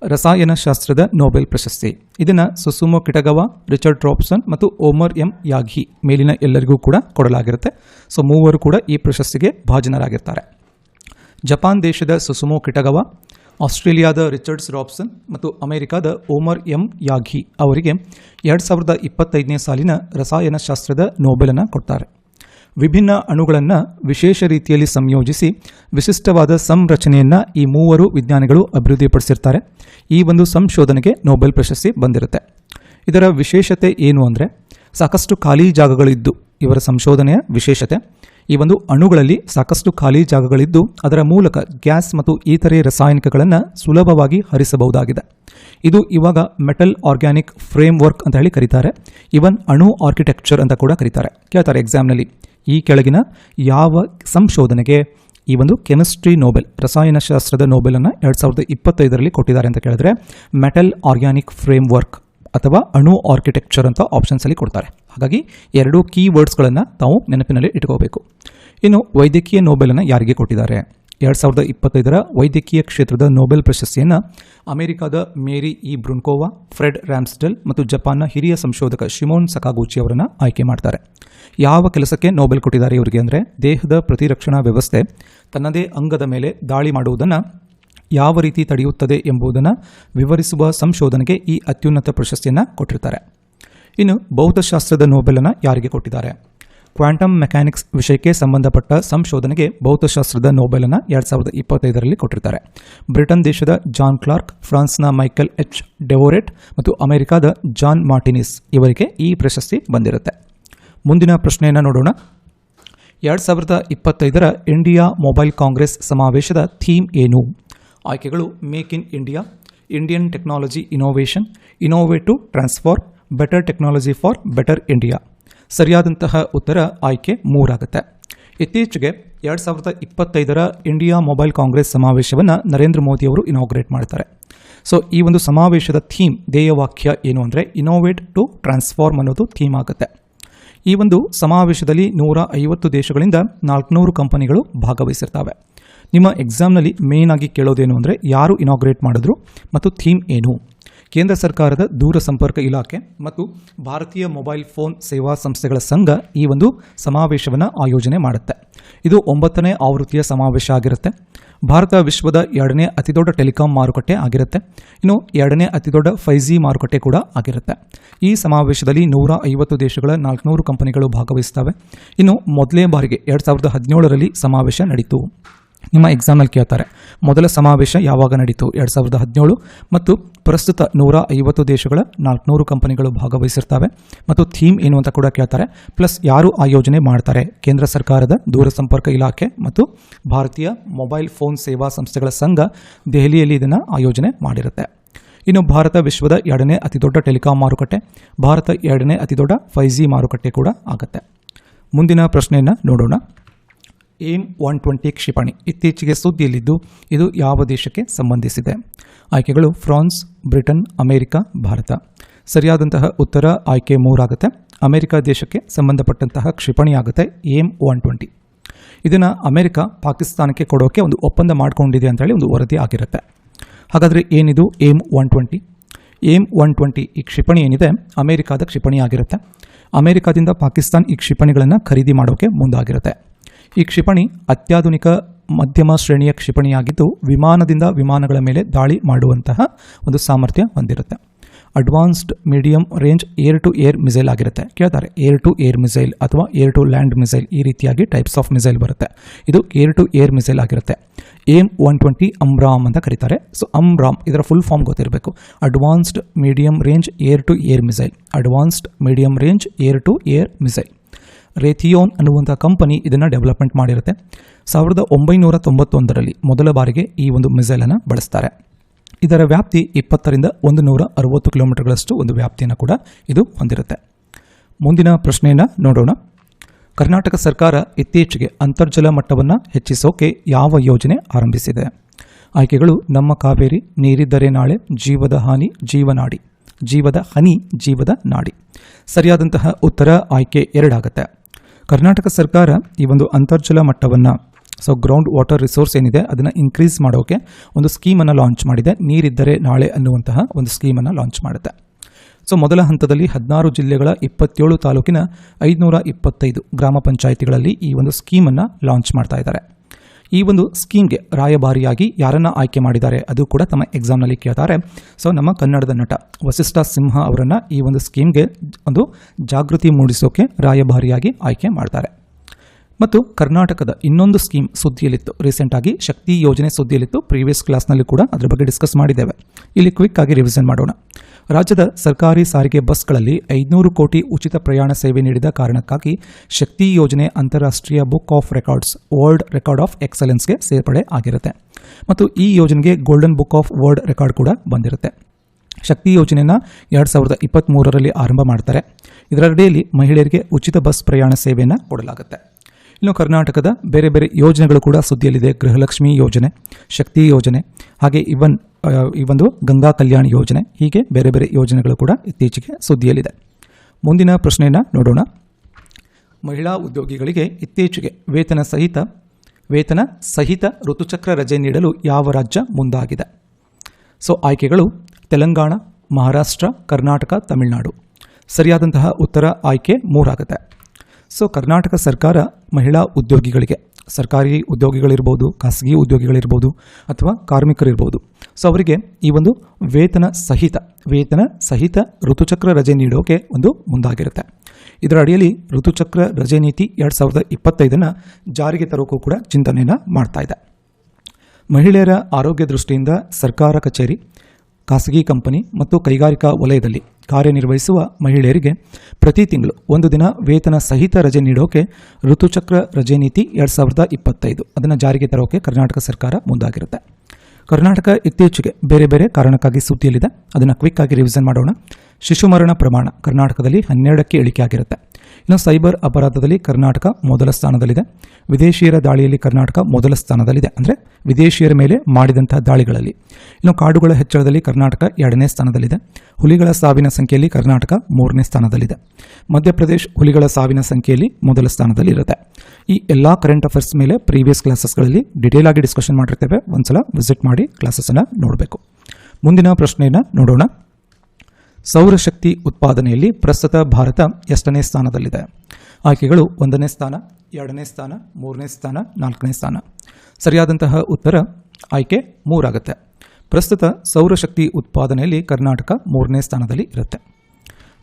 ರಸಾಯನಶಾಸ್ತ್ರದ ನೋಬೆಲ್ ಪ್ರಶಸ್ತಿ. ಇದನ್ನು ಸುಸುಮೋ ಕಿಟಗವ, ರಿಚರ್ಡ್ ರಾಬ್ಸನ್ ಮತ್ತು ಓಮರ್ ಎಂ ಯಾಘಿ ಮೇಲಿನ ಎಲ್ಲರಿಗೂ ಕೂಡ ಕೊಡಲಾಗಿರುತ್ತೆ. ಸೊ, ಮೂವರು ಕೂಡ ಈ ಪ್ರಶಸ್ತಿಗೆ ಭಾಜನರಾಗಿರ್ತಾರೆ. ಜಪಾನ್ ದೇಶದ ಸುಸುಮೋ ಕಿಟಗವ ಆಸ್ಟ್ರೇಲಿಯಾದ ರಿಚರ್ಡ್ಸ್ ರಾಬ್ಸನ್ ಮತ್ತು ಅಮೆರಿಕಾದ ಓಮರ್ ಎಂ ಯಾಘಿ ಅವರಿಗೆ ಎರಡು ಸಾವಿರದ ಇಪ್ಪತ್ತೈದನೇ ಸಾಲಿನ ರಸಾಯನಶಾಸ್ತ್ರದ ನೋಬೆಲನ್ನು ಕೊಡ್ತಾರೆ. ವಿಭಿನ್ನ ಅಣುಗಳನ್ನು ವಿಶೇಷ ರೀತಿಯಲ್ಲಿ ಸಂಯೋಜಿಸಿ ವಿಶಿಷ್ಟವಾದ ಸಂರಚನೆಯನ್ನು ಈ ಮೂವರು ವಿಜ್ಞಾನಿಗಳು ಅಭಿವೃದ್ಧಿಪಡಿಸಿರ್ತಾರೆ. ಈ ಒಂದು ಸಂಶೋಧನೆಗೆ ನೋಬೆಲ್ ಪ್ರಶಸ್ತಿ ಬಂದಿರುತ್ತೆ. ಇದರ ವಿಶೇಷತೆ ಏನು ಅಂದರೆ ಸಾಕಷ್ಟು ಖಾಲಿ ಜಾಗಗಳಿದ್ದು ಇವರ ಸಂಶೋಧನೆಯ ವಿಶೇಷತೆ. ಈ ಒಂದು ಅಣುಗಳಲ್ಲಿ ಸಾಕಷ್ಟು ಖಾಲಿ ಜಾಗಗಳಿದ್ದು ಅದರ ಮೂಲಕ ಗ್ಯಾಸ್ ಮತ್ತು ಇತರೆ ರಾಸಾಯನಿಕಗಳನ್ನು ಸುಲಭವಾಗಿ ಹರಿಸಬಹುದಾಗಿದೆ. ಇದು ಇವಾಗ ಮೆಟಲ್ ಆರ್ಗ್ಯಾನಿಕ್ ಫ್ರೇಮ್ ವರ್ಕ್ ಅಂತ ಹೇಳಿ ಕರೀತಾರೆ. ಇವನ್ ಅಣು ಆರ್ಕಿಟೆಕ್ಚರ್ ಅಂತ ಕೂಡ ಕರೀತಾರೆ. ಕೇಳ್ತಾರೆ ಎಕ್ಸಾಮ್ನಲ್ಲಿ. ಈ ಕೆಳಗಿನ ಯಾವ ಸಂಶೋಧನೆಗೆ ಈ ಒಂದು ಕೆಮಿಸ್ಟ್ರಿ ನೋಬೆಲ್, ರಸಾಯನಶಾಸ್ತ್ರದ ನೋಬೆಲನ್ನು ಎರಡು ಸಾವಿರದ ಇಪ್ಪತ್ತೈದರಲ್ಲಿ ಕೊಟ್ಟಿದ್ದಾರೆ ಅಂತ ಕೇಳಿದ್ರೆ ಮೆಟಲ್ ಆರ್ಗ್ಯಾನಿಕ್ ಫ್ರೇಮ್ ವರ್ಕ್ ಅಥವಾ ಅಣು ಆರ್ಕಿಟೆಕ್ಚರ್ ಅಂತ ಆಪ್ಷನ್ಸಲ್ಲಿ ಕೊಡ್ತಾರೆ. ಹಾಗಾಗಿ ಎರಡು ಕೀ ವರ್ಡ್ಸ್ಗಳನ್ನು ತಾವು ನೆನಪಿನಲ್ಲಿ ಇಟ್ಕೋಬೇಕು. ಇನ್ನು ವೈದ್ಯಕೀಯ ನೋಬೆಲನ್ನು ಯಾರಿಗೆ ಕೊಟ್ಟಿದ್ದಾರೆ? ಎರಡು ಸಾವಿರದ ಇಪ್ಪತ್ತೈದರ ವೈದ್ಯಕೀಯ ಕ್ಷೇತ್ರದ ನೋಬೆಲ್ ಪ್ರಶಸ್ತಿಯನ್ನು ಅಮೆರಿಕಾದ Mary E. Brunkow, Fred Ramsdell ಮತ್ತು ಜಪಾನ್ನ ಹಿರಿಯ ಸಂಶೋಧಕ ಶಿಮೋನ್ ಸಕಾಗೂಚಿ ಅವರನ್ನು ಆಯ್ಕೆ ಮಾಡ್ತಾರೆ. ಯಾವ ಕೆಲಸಕ್ಕೆ ನೋಬೆಲ್ ಕೊಟ್ಟಿದ್ದಾರೆ ಇವರಿಗೆ ಅಂದರೆ ದೇಹದ ಪ್ರತಿರಕ್ಷಣಾ ವ್ಯವಸ್ಥೆ, ತನ್ನದೇ ಅಂಗದ ಮೇಲೆ ದಾಳಿ ಮಾಡುವುದನ್ನು ಯಾವ ರೀತಿ ತಡೆಯುತ್ತದೆ ಎಂಬುದನ್ನು ವಿವರಿಸುವ ಸಂಶೋಧನೆಗೆ ಈ ಅತ್ಯುನ್ನತ ಪ್ರಶಸ್ತಿಯನ್ನು ಕೊಟ್ಟಿರ್ತಾರೆ. ಇನ್ನು ಭೌತಶಾಸ್ತ್ರದ ನೋಬೆಲನ್ನು ಯಾರಿಗೆ ಕೊಟ್ಟಿದ್ದಾರೆ? ಕ್ವಾಂಟಮ್ ಮೆಕ್ಯಾನಿಕ್ಸ್ ವಿಷಯಕ್ಕೆ ಸಂಬಂಧಪಟ್ಟ ಸಂಶೋಧನೆಗೆ ಭೌತಶಾಸ್ತ್ರದ ನೋಬೆಲನ್ನು ಎರಡು ಸಾವಿರದ ಇಪ್ಪತ್ತೈದರಲ್ಲಿ ಕೊಟ್ಟಿರ್ತಾರೆ. ಬ್ರಿಟನ್ ದೇಶದ ಜಾನ್ ಕ್ಲಾರ್ಕ್, ಫ್ರಾನ್ಸ್ನ ಮೈಕೆಲ್ ಎಚ್. ಡೆವೋರೆಟ್ ಮತ್ತು ಅಮೆರಿಕಾದ ಜಾನ್ ಮಾರ್ಟಿನಿಸ್ ಇವರಿಗೆ ಈ ಪ್ರಶಸ್ತಿ ಬಂದಿರುತ್ತೆ. ಮುಂದಿನ ಪ್ರಶ್ನೆಯನ್ನು ನೋಡೋಣ. ಎರಡು ಸಾವಿರದ ಇಪ್ಪತ್ತೈದರ ಇಂಡಿಯಾ ಮೊಬೈಲ್ ಕಾಂಗ್ರೆಸ್ ಸಮಾವೇಶದ ಥೀಮ್ ಏನು? ಆಯ್ಕೆಗಳು make in India, Indian technology innovation innovative to transform better technology for better India ಸರಿಯಾದಂತಹ ಉತ್ತರ ಆಯ್ಕೆ ಮೂರಾಗುತ್ತೆ. ಇತ್ತೀಚೆಗೆ ಎರಡು ಸಾವಿರದ ಇಪ್ಪತ್ತೈದರ ಇಂಡಿಯಾ ಮೊಬೈಲ್ ಕಾಂಗ್ರೆಸ್ ಸಮಾವೇಶವನ್ನು ನರೇಂದ್ರ ಮೋದಿ ಅವರು ಇನಾಗ್ರೇಟ್ ಮಾಡ್ತಾರೆ. ಸೊ ಈ ಒಂದು ಸಮಾವೇಶದ ಥೀಮ್ ಧ್ಯೇಯವಾಕ್ಯ ಏನು ಅಂದರೆ ಇನೋವೇಟ್ ಟು ಟ್ರಾನ್ಸ್ಫಾರ್ಮ್ ಅನ್ನೋದು ಥೀಮ್ ಆಗುತ್ತೆ. ಈ ಒಂದು ಸಮಾವೇಶದಲ್ಲಿ ನೂರ ಐವತ್ತು ದೇಶಗಳಿಂದ ನಾಲ್ಕುನೂರು ಕಂಪನಿಗಳು ಭಾಗವಹಿಸಿರ್ತವೆ. ನಿಮ್ಮ ಎಕ್ಸಾಮ್ನಲ್ಲಿ ಮೇನ್ ಆಗಿ ಕೇಳೋದೇನು ಅಂದರೆ ಯಾರು ಇನಾಗ್ರೇಟ್ ಮಾಡಿದ್ರು ಮತ್ತು ಥೀಮ್ ಏನು? ಕೇಂದ್ರ ಸರ್ಕಾರದ ದೂರ ಸಂಪರ್ಕ ಇಲಾಖೆ ಮತ್ತು ಭಾರತೀಯ ಮೊಬೈಲ್ ಫೋನ್ ಸೇವಾ ಸಂಸ್ಥೆಗಳ ಸಂಘ ಈ ಒಂದು ಸಮಾವೇಶವನ್ನು ಆಯೋಜನೆ ಮಾಡುತ್ತೆ. ಇದು ಒಂಬತ್ತನೇ ಆವೃತ್ತಿಯ ಸಮಾವೇಶ ಆಗಿರುತ್ತೆ. ಭಾರತ ವಿಶ್ವದ ಎರಡನೇ ಅತಿದೊಡ್ಡ ಟೆಲಿಕಾಂ ಮಾರುಕಟ್ಟೆ ಆಗಿರುತ್ತೆ. ಇನ್ನು ಎರಡನೇ ಅತಿದೊಡ್ಡ ಫೈ ಜಿ ಮಾರುಕಟ್ಟೆ ಕೂಡ ಆಗಿರುತ್ತೆ. ಈ ಸಮಾವೇಶದಲ್ಲಿ ನೂರ ಐವತ್ತು ದೇಶಗಳ ನಾಲ್ಕುನೂರು ಕಂಪನಿಗಳು ಭಾಗವಹಿಸ್ತವೆ ಇನ್ನು ಮೊದಲನೇ ಬಾರಿಗೆ ಎರಡು ಸಾವಿರದ ಹದಿನೇಳರಲ್ಲಿ ಸಮಾವೇಶ ನಡೀತು. ನಿಮ್ಮ ಎಕ್ಸಾಮಲ್ಲಿ ಕೇಳ್ತಾರೆ. ಮೊದಲ ಸಮಾವೇಶ ಯಾವಾಗ ನಡೀತು? ಎರಡು ಸಾವಿರದ ಹದಿನೇಳು ಮತ್ತು ಪ್ರಸ್ತುತ ನೂರ ಐವತ್ತು ದೇಶಗಳ ನಾಲ್ಕುನೂರು ಕಂಪನಿಗಳು ಭಾಗವಹಿಸಿರ್ತವೆ ಮತ್ತು ಥೀಮ್ ಏನು ಅಂತ ಕೂಡ ಕೇಳ್ತಾರೆ. ಪ್ಲಸ್ ಯಾರು ಆಯೋಜನೆ ಮಾಡ್ತಾರೆ? ಕೇಂದ್ರ ಸರ್ಕಾರದ ದೂರಸಂಪರ್ಕ ಇಲಾಖೆ ಮತ್ತು ಭಾರತೀಯ ಮೊಬೈಲ್ ಫೋನ್ ಸೇವಾ ಸಂಸ್ಥೆಗಳ ಸಂಘ ದೆಹಲಿಯಲ್ಲಿ ಇದನ್ನು ಆಯೋಜನೆ ಮಾಡಿರುತ್ತೆ. ಇನ್ನು ಭಾರತ ವಿಶ್ವದ ಎರಡನೇ ಅತಿದೊಡ್ಡ ಟೆಲಿಕಾಂ ಮಾರುಕಟ್ಟೆ, ಭಾರತ ಎರಡನೇ ಅತಿದೊಡ್ಡ ಫೈ ಜಿ ಮಾರುಕಟ್ಟೆ ಕೂಡ ಆಗುತ್ತೆ. ಮುಂದಿನ ಪ್ರಶ್ನೆಯನ್ನು ನೋಡೋಣ. ಏಮ್ ಒನ್ ಟ್ವೆಂಟಿ ಕ್ಷಿಪಣಿ. ಇತ್ತೀಚೆಗೆ ಸುದ್ದಿಯಲ್ಲಿದ್ದು, ಇದು ಯಾವ ದೇಶಕ್ಕೆ ಸಂಬಂಧಿಸಿದೆ? ಆಯ್ಕೆಗಳು ಫ್ರಾನ್ಸ್, ಬ್ರಿಟನ್, ಅಮೆರಿಕ, ಭಾರತ. ಸರಿಯಾದಂತಹ ಉತ್ತರ ಆಯ್ಕೆ ಮೂರಾಗುತ್ತೆ. ಅಮೆರಿಕ ದೇಶಕ್ಕೆ ಸಂಬಂಧಪಟ್ಟಂತಹ ಕ್ಷಿಪಣಿ ಆಗುತ್ತೆ, ಏಮ್ ಒನ್ ಟ್ವೆಂಟಿ. ಇದನ್ನು ಅಮೆರಿಕ ಪಾಕಿಸ್ತಾನಕ್ಕೆ ಕೊಡೋಕೆ ಒಂದು ಒಪ್ಪಂದ ಮಾಡಿಕೊಂಡಿದೆ ಅಂತೇಳಿ ಒಂದು ವರದಿ ಆಗಿರುತ್ತೆ. ಹಾಗಾದರೆ ಏನಿದು AIM one twenty? AIM one twenty ಈ ಕ್ಷಿಪಣಿ ಏನಿದೆ? ಅಮೆರಿಕಾದ ಕ್ಷಿಪಣಿ ಆಗಿರುತ್ತೆ. ಅಮೆರಿಕಾದಿಂದ ಪಾಕಿಸ್ತಾನ್ ಈ ಕ್ಷಿಪಣಿಗಳನ್ನು ಖರೀದಿ ಮಾಡೋಕೆ ಮುಂದಾಗಿರುತ್ತೆ. ಈ ಕ್ಷಿಪಣಿ ಅತ್ಯಾಧುನಿಕ ಮಧ್ಯಮ ಶ್ರೇಣಿಯ ಕ್ಷಿಪಣಿಯಾಗಿದ್ದು ವಿಮಾನದಿಂದ ವಿಮಾನಗಳ ಮೇಲೆ ದಾಳಿ ಮಾಡುವಂತಹ ಒಂದು ಸಾಮರ್ಥ್ಯ ಹೊಂದಿರುತ್ತೆ. Advanced medium range air to air missile ಆಗಿರುತ್ತೆ. ಕೇಳ್ತಾರೆ ಏರ್ ಟು ಏರ್ ಮಿಸೈಲ್ ಅಥವಾ ಏರ್ ಟು ಲ್ಯಾಂಡ್ ಮಿಸೈಲ್ ಈ ರೀತಿಯಾಗಿ ಟೈಪ್ಸ್ ಆಫ್ ಮಿಸೈಲ್ ಬರುತ್ತೆ. ಇದು ಏರ್ ಟು ಏರ್ ಮಿಸೈಲ್ ಆಗಿರುತ್ತೆ. ಏಮ್ ಒನ್ ಟ್ವೆಂಟಿ ಅಮ್ರಾಮ್ ಅಂತ ಕರೀತಾರೆ. ಸೊ ಅಮ್ರಾಮ್ ಇದರ ಫುಲ್ ಫಾರ್ಮ್ ಗೊತ್ತಿರಬೇಕು. Advanced medium range air to air missile advanced medium range air to air missile Raytheon ಅನ್ನುವಂಥ ಕಂಪನಿ ಇದನ್ನು development ಮಾಡಿರುತ್ತೆ. ಸಾವಿರದ ಒಂಬೈನೂರ ತೊಂಬತ್ತೊಂದರಲ್ಲಿ ಮೊದಲ ಬಾರಿಗೆ ಈ ಒಂದು ಮಿಸೈಲನ್ನು ಬಳಸ್ತಾರೆ. ಇದರ ವ್ಯಾಪ್ತಿ ಇಪ್ಪತ್ತರಿಂದ ಒಂದು ನೂರ ಅರವತ್ತು ಕಿಲೋಮೀಟರ್ಗಳಷ್ಟು ಒಂದು ವ್ಯಾಪ್ತಿಯನ್ನು ಕೂಡ ಇದು ಹೊಂದಿರುತ್ತೆ. ಮುಂದಿನ ಪ್ರಶ್ನೆಯನ್ನು ನೋಡೋಣ. ಕರ್ನಾಟಕ ಸರ್ಕಾರ ಇತ್ತೀಚೆಗೆ ಅಂತರ್ಜಲ ಮಟ್ಟವನ್ನು ಹೆಚ್ಚಿಸೋಕೆ ಯಾವ ಯೋಜನೆ ಆರಂಭಿಸಿದೆ? ಆಯ್ಕೆಗಳು, ನಮ್ಮ ಕಾವೇರಿ, ನೀರಿದ್ದರೆ ನಾಳೆ ಜೀವದ ಹಾನಿ ಜೀವನಾಡಿ ಜೀವದ ಹನಿ, ಜೀವದ ನಾಡಿ. ಸರಿಯಾದಂತಹ ಉತ್ತರ ಆಯ್ಕೆ ಎರಡಾಗುತ್ತೆ. ಕರ್ನಾಟಕ ಸರ್ಕಾರ ಈ ಒಂದು ಅಂತರ್ಜಲ ಮಟ್ಟವನ್ನು ಸೊ ಗ್ರೌಂಡ್ ವಾಟರ್ ರಿಸೋರ್ಸ್ ಏನಿದೆ, ಅದನ್ನು ಇನ್ಕ್ರೀಸ್ ಮಾಡೋಕೆ ಒಂದು ಸ್ಕೀಮನ್ನು ಲಾಂಚ್ ಮಾಡಿದೆ. ನೀರಿದ್ದರೆ ನಾಳೆ ಅನ್ನುವಂತಹ ಒಂದು ಸ್ಕೀಮನ್ನು ಲಾಂಚ್ ಮಾಡುತ್ತೆ. ಸೊ ಮೊದಲ ಹಂತದಲ್ಲಿ ಹದಿನಾರು ಜಿಲ್ಲೆಗಳ ಇಪ್ಪತ್ತೇಳು ತಾಲೂಕಿನ ಐದುನೂರ ಇಪ್ಪತ್ತೈದು ಗ್ರಾಮ ಪಂಚಾಯಿತಿಗಳಲ್ಲಿ ಈ ಒಂದು ಸ್ಕೀಮನ್ನು ಲಾಂಚ್ ಮಾಡ್ತಾ ಇದ್ದಾರೆ. ಈ ಒಂದು ಸ್ಕೀಮ್ಗೆ ರಾಯಭಾರಿಯಾಗಿ ಯಾರನ್ನ ಆಯ್ಕೆ ಮಾಡಿದ್ದಾರೆ ಅದು ಕೂಡ ತಮ್ಮ ಎಕ್ಸಾಮ್ನಲ್ಲಿ ಕೇಳ್ತಾರೆ. ಸೊ, ನಮ್ಮ ಕನ್ನಡದ ನಟ ವಸಿಷ್ಠ ಸಿಂಹ ಅವರನ್ನು ಈ ಒಂದು ಸ್ಕೀಮ್ಗೆ ಒಂದು ಜಾಗೃತಿ ಮೂಡಿಸೋಕೆ ರಾಯಭಾರಿಯಾಗಿ ಆಯ್ಕೆ ಮಾಡ್ತಾರೆ. ಮತ್ತು ಕರ್ನಾಟಕದ ಇನ್ನೊಂದು ಸ್ಕೀಮ್ ಸುದ್ದಿಯಲ್ಲಿತ್ತು. ರೀಸೆಂಟ್ ಆಗಿ ಶಕ್ತಿ ಯೋಜನೆ ಸುದ್ದಿಯಲ್ಲಿತ್ತು. ಪ್ರೀವಿಯಸ್ ಕ್ಲಾಸ್ನಲ್ಲಿ ಕೂಡ ಅದರ ಬಗ್ಗೆ ಡಿಸ್ಕಸ್ ಮಾಡಿದ್ದೇವೆ. ಇಲ್ಲಿ ಕ್ವಿಕ್ ಆಗಿ ರಿವಿಷನ್ ಮಾಡೋಣ. ರಾಜ್ಯದ ಸರ್ಕಾರಿ ಸಾರಿಗೆ ಬಸ್ಗಳಲ್ಲಿ ಐದುನೂರು ಕೋಟಿ ಉಚಿತ ಪ್ರಯಾಣ ಸೇವೆ ನೀಡಿದ ಕಾರಣಕ್ಕಾಗಿ ಶಕ್ತಿ ಯೋಜನೆ ಅಂತಾರಾಷ್ಟ್ರೀಯ book of records, world record of ಎಕ್ಸಲೆನ್ಸ್ಗೆ ಸೇರ್ಪಡೆ ಆಗಿರುತ್ತೆ. ಮತ್ತು ಈ ಯೋಜನೆಗೆ golden book of world record ಕೂಡ ಬಂದಿರುತ್ತೆ. ಶಕ್ತಿ ಯೋಜನೆಯನ್ನು ಎರಡು ಸಾವಿರದ ಇಪ್ಪತ್ತ್ಮೂರರಲ್ಲಿ ಆರಂಭ ಮಾಡ್ತಾರೆ. ಇದರಡಿಯಲ್ಲಿ ಮಹಿಳೆಯರಿಗೆ ಉಚಿತ ಬಸ್ ಪ್ರಯಾಣ ಸೇವೆಯನ್ನು ಕೊಡಲಾಗುತ್ತೆ. ಇನ್ನು ಕರ್ನಾಟಕದ ಬೇರೆ ಬೇರೆ ಯೋಜನೆಗಳು ಕೂಡ ಸುದ್ದಿಯಲ್ಲಿದೆ. ಗೃಹಲಕ್ಷ್ಮಿ ಯೋಜನೆ, ಶಕ್ತಿ ಯೋಜನೆ, ಹಾಗೆ ಇವನ್ ಈ ಒಂದು ಗಂಗಾ ಕಲ್ಯಾಣ ಯೋಜನೆ, ಹೀಗೆ ಬೇರೆ ಬೇರೆ ಯೋಜನೆಗಳು ಕೂಡ ಇತ್ತೀಚೆಗೆ ಸುದ್ದಿಯಲ್ಲಿದೆ. ಮುಂದಿನ ಪ್ರಶ್ನೆಯನ್ನು ನೋಡೋಣ. ಮಹಿಳಾ ಉದ್ಯೋಗಿಗಳಿಗೆ ಇತ್ತೀಚೆಗೆ ವೇತನ ಸಹಿತ ವೇತನ ಸಹಿತ ಋತುಚಕ್ರ ರಜೆ ನೀಡಲು ಯಾವ ರಾಜ್ಯ ಮುಂದಾಗಿದೆ? ಸೊ, ಆಯ್ಕೆಗಳು ತೆಲಂಗಾಣ, ಮಹಾರಾಷ್ಟ್ರ, ಕರ್ನಾಟಕ, ತಮಿಳುನಾಡು. ಸರಿಯಾದಂತಹ ಉತ್ತರ ಆಯ್ಕೆ ಮೂರಾಗುತ್ತೆ. ಸೊ ಕರ್ನಾಟಕ ಸರ್ಕಾರ ಮಹಿಳಾ ಉದ್ಯೋಗಿಗಳಿಗೆ ಸರ್ಕಾರಿ ಉದ್ಯೋಗಿಗಳಿರ್ಬೋದು ಖಾಸಗಿ ಉದ್ಯೋಗಿಗಳಿರ್ಬೋದು ಅಥವಾ ಕಾರ್ಮಿಕರಿರ್ಬೋದು ಸೊ ಅವರಿಗೆ ಈ ಒಂದು ವೇತನ ಸಹಿತ ವೇತನ ಸಹಿತ ಋತುಚಕ್ರ ರಜೆ ನೀಡೋಕೆ ಒಂದು ಮುಂದಾಗಿರುತ್ತೆ ಇದರ ಅಡಿಯಲ್ಲಿ ಋತುಚಕ್ರ ರಜೆ ನೀತಿ ಎರಡು ಸಾವಿರದ ಇಪ್ಪತ್ತೈದನ್ನು ಜಾರಿಗೆ ತರೋಕ್ಕೂ ಕೂಡ ಚಿಂತನೆಯನ್ನು ಮಾಡ್ತಾ ಇದೆ ಮಹಿಳೆಯರ ಆರೋಗ್ಯ ದೃಷ್ಟಿಯಿಂದ ಸರ್ಕಾರ ಕಚೇರಿ ಖಾಸಗಿ ಕಂಪನಿ ಮತ್ತು ಕೈಗಾರಿಕಾ ವಲಯದಲ್ಲಿ ಕಾರ್ಯನಿರ್ವಹಿಸುವ ಮಹಿಳೆಯರಿಗೆ ಪ್ರತಿ ತಿಂಗಳು ಒಂದು ದಿನ ವೇತನ ಸಹಿತ ರಜೆ ನೀಡೋಕೆ ಋತುಚಕ್ರ ರಜೆ ನೀತಿ ಎರಡು ಸಾವಿರದ ಇಪ್ಪತ್ತೈದು. ಅದನ್ನು ಜಾರಿಗೆ ತರೋಕೆ ಕರ್ನಾಟಕ ಸರ್ಕಾರ ಮುಂದಾಗಿರುತ್ತೆ. ಕರ್ನಾಟಕ ಇತ್ತೀಚೆಗೆ ಬೇರೆ ಬೇರೆ ಕಾರಣಕ್ಕಾಗಿ ಸುದ್ದಿಯಲ್ಲಿದೆ. ಅದನ್ನು ಕ್ವಿಕ್ ಆಗಿ ರಿವಿಷನ್ ಮಾಡೋಣ. ಶಿಶು ಮರಣ ಪ್ರಮಾಣ ಕರ್ನಾಟಕದಲ್ಲಿ ಹನ್ನೆರಡಕ್ಕೆ ಇಳಿಕೆ ಆಗಿರುತ್ತೆ ಇನ್ನು ಸೈಬರ್ ಅಪರಾಧದಲ್ಲಿ ಕರ್ನಾಟಕ ಮೊದಲ ಸ್ಥಾನದಲ್ಲಿದೆ. ವಿದೇಶಿಯರ ದಾಳಿಯಲ್ಲಿ ಕರ್ನಾಟಕ ಮೊದಲ ಸ್ಥಾನದಲ್ಲಿದೆ. ಅಂದರೆ ವಿದೇಶಿಯರ ಮೇಲೆ ಮಾಡಿದಂತಹ ದಾಳಿಗಳಲ್ಲಿ. ಇನ್ನು ಕಾಡುಗಳ ಹೆಚ್ಚಳದಲ್ಲಿ ಕರ್ನಾಟಕ ಎರಡನೇ ಸ್ಥಾನದಲ್ಲಿದೆ. ಹುಲಿಗಳ ಸಾವಿನ ಸಂಖ್ಯೆಯಲ್ಲಿ ಕರ್ನಾಟಕ ಮೂರನೇ ಸ್ಥಾನದಲ್ಲಿದೆ. ಮಧ್ಯಪ್ರದೇಶ್ ಹುಲಿಗಳ ಸಾವಿನ ಸಂಖ್ಯೆಯಲ್ಲಿ ಮೊದಲ ಸ್ಥಾನದಲ್ಲಿರುತ್ತೆ. ಈ ಎಲ್ಲ ಕರೆಂಟ್ ಅಫೇರ್ಸ್ ಮೇಲೆ ಪ್ರೀವಿಯಸ್ ಕ್ಲಾಸಸ್ಗಳಲ್ಲಿ ಡಿಟೇಲ್ ಆಗಿ ಡಿಸ್ಕಷನ್ ಮಾಡಿರ್ತೇವೆ. ಒಂದ್ಸಲ ವಿಸಿಟ್ ಮಾಡಿ ಕ್ಲಾಸಸನ್ನು ನೋಡಬೇಕು. ಮುಂದಿನ ಪ್ರಶ್ನೆಯನ್ನು ನೋಡೋಣ. ಸೌರಶಕ್ತಿ ಉತ್ಪಾದನೆಯಲ್ಲಿ ಪ್ರಸ್ತುತ ಭಾರತ ಎಷ್ಟನೇ ಸ್ಥಾನದಲ್ಲಿದೆ? ಆಯ್ಕೆಗಳು ಒಂದನೇ ಸ್ಥಾನ, ಎರಡನೇ ಸ್ಥಾನ, ಮೂರನೇ ಸ್ಥಾನ, ನಾಲ್ಕನೇ ಸ್ಥಾನ. ಸರಿಯಾದಂತಹ ಉತ್ತರ ಆಯ್ಕೆ ಮೂರಾಗುತ್ತೆ. ಪ್ರಸ್ತುತ ಸೌರಶಕ್ತಿ ಉತ್ಪಾದನೆಯಲ್ಲಿ ಕರ್ನಾಟಕ ಮೂರನೇ ಸ್ಥಾನದಲ್ಲಿ ಇರುತ್ತೆ.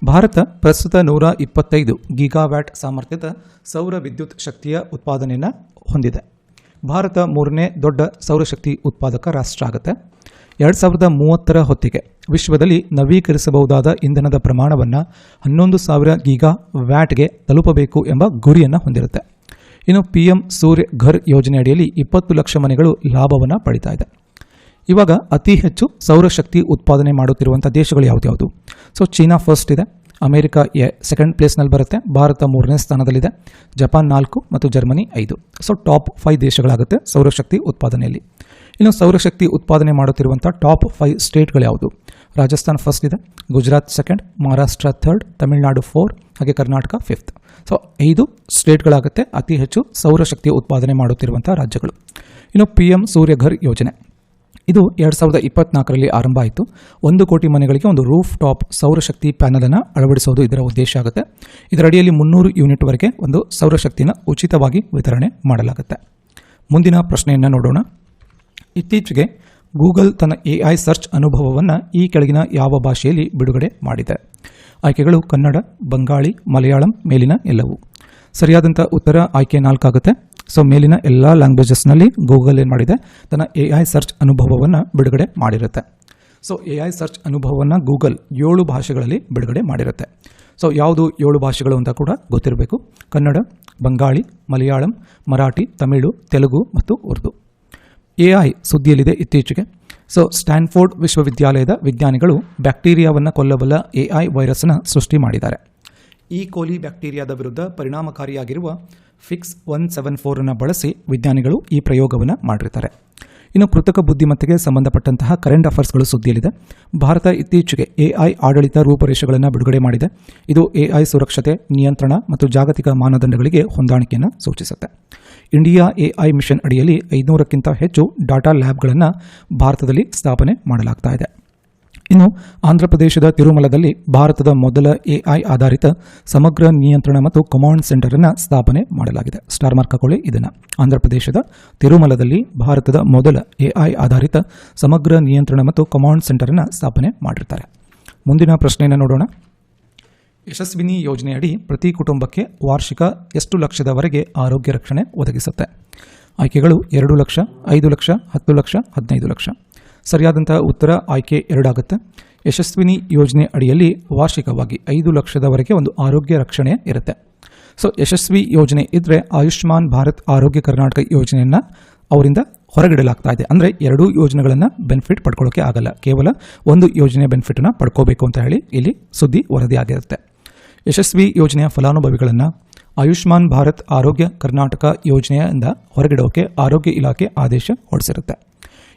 ಭಾರತ ಪ್ರಸ್ತುತ ನೂರ ಇಪ್ಪತ್ತೈದು ಗೀಗಾವ್ಯಾಟ್ ಸಾಮರ್ಥ್ಯದ ಸೌರ ವಿದ್ಯುತ್ ಶಕ್ತಿಯ ಉತ್ಪಾದನೆಯನ್ನು ಹೊಂದಿದೆ. ಭಾರತ ಮೂರನೇ ದೊಡ್ಡ ಸೌರಶಕ್ತಿ ಉತ್ಪಾದಕ ರಾಷ್ಟ್ರ ಆಗುತ್ತೆ. ಎರಡು ಸಾವಿರದ ಮೂವತ್ತರ ಹೊತ್ತಿಗೆ ವಿಶ್ವದಲ್ಲಿ ನವೀಕರಿಸಬಹುದಾದ ಇಂಧನದ ಪ್ರಮಾಣವನ್ನು ಹನ್ನೊಂದು ಸಾವಿರ ಗೀಗಾ ವ್ಯಾಟ್ಗೆ ತಲುಪಬೇಕು ಎಂಬ ಗುರಿಯನ್ನು ಹೊಂದಿರುತ್ತೆ. ಇನ್ನು ಪಿ ಸೂರ್ಯ ಘರ್ ಯೋಜನೆ ಅಡಿಯಲ್ಲಿ ಇಪ್ಪತ್ತು ಲಕ್ಷ ಮನೆಗಳು ಲಾಭವನ್ನು ಪಡಿತಾ ಇದೆ. ಇವಾಗ ಅತಿ ಹೆಚ್ಚು ಸೌರಶಕ್ತಿ ಉತ್ಪಾದನೆ ಮಾಡುತ್ತಿರುವಂಥ ದೇಶಗಳು ಯಾವುದ್ಯಾವುದು ಸೊ ಚೀನಾ ಫಸ್ಟ್ ಇದೆ. ಅಮೆರಿಕ ಎ ಸೆಕೆಂಡ್ ಪ್ಲೇಸ್ನಲ್ಲಿ ಬರುತ್ತೆ. ಭಾರತ ಮೂರನೇ ಸ್ಥಾನದಲ್ಲಿದೆ. ಜಪಾನ್ ನಾಲ್ಕು ಮತ್ತು ಜರ್ಮನಿ ಐದು. ಸೊ ಟಾಪ್ ಫೈವ್ ದೇಶಗಳಾಗುತ್ತೆ ಸೌರಶಕ್ತಿ ಉತ್ಪಾದನೆಯಲ್ಲಿ. ಇನ್ನು ಸೌರಶಕ್ತಿ ಉತ್ಪಾದನೆ ಮಾಡುತ್ತಿರುವಂಥ ಟಾಪ್ ಫೈವ್ ಸ್ಟೇಟ್ಗಳು ಯಾವುದು? ರಾಜಸ್ಥಾನ್ ಫಸ್ಟ್ ಇದೆ, Gujarat second Maharashtra third Tamil Nadu four ಹಾಗೆ ಕರ್ನಾಟಕ ಫಿಫ್ತ್ ಸೊ ಐದು ಸ್ಟೇಟ್ಗಳಾಗುತ್ತೆ ಅತಿ ಹೆಚ್ಚು ಸೌರಶಕ್ತಿ ಉತ್ಪಾದನೆ ಮಾಡುತ್ತಿರುವಂಥ ರಾಜ್ಯಗಳು. ಇನ್ನು ಪಿ ಎಂ ಸೂರ್ಯಘರ್ ಯೋಜನೆ. ಇದು ಎರಡು ಸಾವಿರದ ಇಪ್ಪತ್ನಾಲ್ಕರಲ್ಲಿ ಆರಂಭ ಆಯಿತು. ಒಂದು ಕೋಟಿ ಮನೆಗಳಿಗೆ ಒಂದು ರೂಫ್ ಟಾಪ್ ಸೌರಶಕ್ತಿ ಪ್ಯಾನಲನ್ನು ಅಳವಡಿಸೋದು ಇದರ ಉದ್ದೇಶ ಆಗುತ್ತೆ. ಇದರ ಅಡಿಯಲ್ಲಿ ಮುನ್ನೂರು ಯೂನಿಟ್ವರೆಗೆ ಒಂದು ಸೌರಶಕ್ತಿನ ಉಚಿತವಾಗಿ ವಿತರಣೆ ಮಾಡಲಾಗುತ್ತೆ. ಮುಂದಿನ ಪ್ರಶ್ನೆಯನ್ನು ನೋಡೋಣ. ಇತ್ತೀಚೆಗೆ ಗೂಗಲ್ ತನ್ನ ಎ ಐ ಸರ್ಚ್ ಅನುಭವವನ್ನು ಈ ಕೆಳಗಿನ ಯಾವ ಭಾಷೆಯಲ್ಲಿ ಬಿಡುಗಡೆ ಮಾಡಿದೆ. ಆಯ್ಕೆಗಳು ಕನ್ನಡ, ಬಂಗಾಳಿ, ಮಲಯಾಳಂ, ಮೇಲಿನ ಎಲ್ಲವು. ಸರಿಯಾದಂಥ ಉತ್ತರ ಆಯ್ಕೆ ನಾಲ್ಕಾಗುತ್ತೆ. ಸೊ ಮೇಲಿನ ಎಲ್ಲ ಲ್ಯಾಂಗ್ವೇಜಸ್ನಲ್ಲಿ ಗೂಗಲ್ ಏನು ಮಾಡಿದೆ? ತನ್ನ ಎ ಐ ಸರ್ಚ್ ಅನುಭವವನ್ನು ಬಿಡುಗಡೆ ಮಾಡಿರುತ್ತೆ. ಸೊ ಎ ಐ ಸರ್ಚ್ ಅನುಭವವನ್ನು ಗೂಗಲ್ ಏಳು ಭಾಷೆಗಳಲ್ಲಿ ಬಿಡುಗಡೆ ಮಾಡಿರುತ್ತೆ. ಸೊ ಯಾವುದು ಏಳು ಭಾಷೆಗಳು ಅಂತ ಕೂಡ ಗೊತ್ತಿರಬೇಕು. ಕನ್ನಡ, ಬಂಗಾಳಿ, ಮಲಯಾಳಂ, ಮರಾಠಿ, ತಮಿಳು, ತೆಲುಗು ಮತ್ತು ಉರ್ದು. ಎ ಐ ಸುದ್ದಿಯಲ್ಲಿದೆ ಇತ್ತೀಚೆಗೆ. ಸೊ ಸ್ಟ್ಯಾನ್ಫೋರ್ಡ್ ವಿಶ್ವವಿದ್ಯಾಲಯದ ವಿಜ್ಞಾನಿಗಳು ಬ್ಯಾಕ್ಟೀರಿಯಾವನ್ನು ಕೊಲ್ಲಬಲ್ಲ ಎ ಐ ವೈರಸ್ನ ಸೃಷ್ಟಿ ಮಾಡಿದ್ದಾರೆ. ಈ ಕೋಲಿ ಬ್ಯಾಕ್ಟೀರಿಯಾದ ವಿರುದ್ಧ ಪರಿಣಾಮಕಾರಿಯಾಗಿರುವ ಫಿಕ್ಸ್ ಒನ್ ಸೆವೆನ್ ಫೋರನ್ನು ಬಳಸಿ ವಿಜ್ಞಾನಿಗಳು ಈ ಪ್ರಯೋಗವನ್ನು ಮಾಡಿರ್ತಾರೆ. ಇನ್ನು ಕೃತಕ ಬುದ್ಧಿಮತ್ತೆಗೆ ಸಂಬಂಧಪಟ್ಟಂತಹ ಕರೆಂಟ್ ಅಫೇರ್ಸ್ಗಳು ಸುದ್ದಿಯಲ್ಲಿದೆ. ಭಾರತ ಇತ್ತೀಚೆಗೆ ಎಐ ಆಡಳಿತ ರೂಪುರೇಷೆಗಳನ್ನು ಬಿಡುಗಡೆ ಮಾಡಿದೆ. ಇದು ಎಐ ಸುರಕ್ಷತೆ, ನಿಯಂತ್ರಣ ಮತ್ತು ಜಾಗತಿಕ ಮಾನದಂಡಗಳಿಗೆ ಹೊಂದಾಣಿಕೆಯನ್ನು ಸೂಚಿಸುತ್ತೆ. ಇಂಡಿಯಾ ಎಐ ಮಿಷನ್ ಅಡಿಯಲ್ಲಿ ಐದುನೂರಕ್ಕಿಂತ ಹೆಚ್ಚು ಡಾಟಾ ಲ್ಯಾಬ್ಗಳನ್ನು ಭಾರತದಲ್ಲಿ ಸ್ಥಾಪನೆ ಮಾಡಲಾಗ್ತಾ ಇದೆ. ಇನ್ನು ಆಂಧ್ರಪ್ರದೇಶದ ತಿರುಮಲದಲ್ಲಿ ಭಾರತದ ಮೊದಲ ಎಐ ಆಧಾರಿತ ಸಮಗ್ರ ನಿಯಂತ್ರಣ ಮತ್ತು ಕಮಾಂಡ್ ಸೆಂಟರ್ ಅನ್ನು ಸ್ಥಾಪನೆ ಮಾಡಲಾಗಿದೆ. ಸ್ಟಾರ್ ಮಾರ್ಕ್ ಹಾಕೊಳ್ಳಿ, ಇದನ್ನು. ಆಂಧ್ರಪ್ರದೇಶದ ತಿರುಮಲದಲ್ಲಿ ಭಾರತದ ಮೊದಲ ಎಐ ಆಧಾರಿತ ಸಮಗ್ರ ನಿಯಂತ್ರಣ ಮತ್ತು ಕಮಾಂಡ್ ಸೆಂಟರ್ ಅನ್ನು ಸ್ಥಾಪನೆ ಮಾಡಿರ್ತಾರೆ. ಮುಂದಿನ ಪ್ರಶ್ನೆಯನ್ನು ನೋಡೋಣ. ಯಶಸ್ವಿನಿ ಯೋಜನೆಯಡಿ ಪ್ರತಿ ಕುಟುಂಬಕ್ಕೆ ವಾರ್ಷಿಕ ಎಷ್ಟು ಲಕ್ಷದವರೆಗೆ ಆರೋಗ್ಯ ರಕ್ಷಣೆ ಒದಗಿಸುತ್ತೆ? ಆಯ್ಕೆಗಳು ಎರಡು ಲಕ್ಷ, ಐದು ಲಕ್ಷ, ಹತ್ತು ಲಕ್ಷ, ಹದಿನೈದು ಲಕ್ಷ. ಸರಿಯಾದಂತಹ ಉತ್ತರ ಆಯ್ಕೆ ಎರಡಾಗುತ್ತೆ. ಯಶಸ್ವಿನಿ ಯೋಜನೆ ಅಡಿಯಲ್ಲಿ ವಾರ್ಷಿಕವಾಗಿ ಐದು ಲಕ್ಷದವರೆಗೆ ಒಂದು ಆರೋಗ್ಯ ರಕ್ಷಣೆ ಇರುತ್ತೆ. ಸೊ ಯಶಸ್ವಿ ಯೋಜನೆ ಇದ್ದರೆ ಆಯುಷ್ಮಾನ್ ಭಾರತ್ ಆರೋಗ್ಯ ಕರ್ನಾಟಕ ಯೋಜನೆಯನ್ನು ಅವರಿಂದ ಹೊರಗಿಡಲಾಗ್ತಾ ಇದೆ. ಅಂದರೆ ಎರಡೂ ಯೋಜನೆಗಳನ್ನು ಬೆನಿಫಿಟ್ ಪಡ್ಕೊಳ್ಳೋಕೆ ಆಗಲ್ಲ. ಕೇವಲ ಒಂದು ಯೋಜನೆ ಬೆನಿಫಿಟನ್ನು ಪಡ್ಕೋಬೇಕು ಅಂತ ಹೇಳಿ ಇಲ್ಲಿ ಸುದ್ದಿ ವರದಿಯಾಗಿರುತ್ತೆ. ಯಶಸ್ವಿ ಯೋಜನೆಯ ಫಲಾನುಭವಿಗಳನ್ನು ಆಯುಷ್ಮಾನ್ ಭಾರತ್ ಆರೋಗ್ಯ ಕರ್ನಾಟಕ ಯೋಜನೆಯಿಂದ ಹೊರಗಿಡೋಕೆ ಆರೋಗ್ಯ ಇಲಾಖೆ ಆದೇಶ ಹೊರಡಿಸಿರುತ್ತೆ.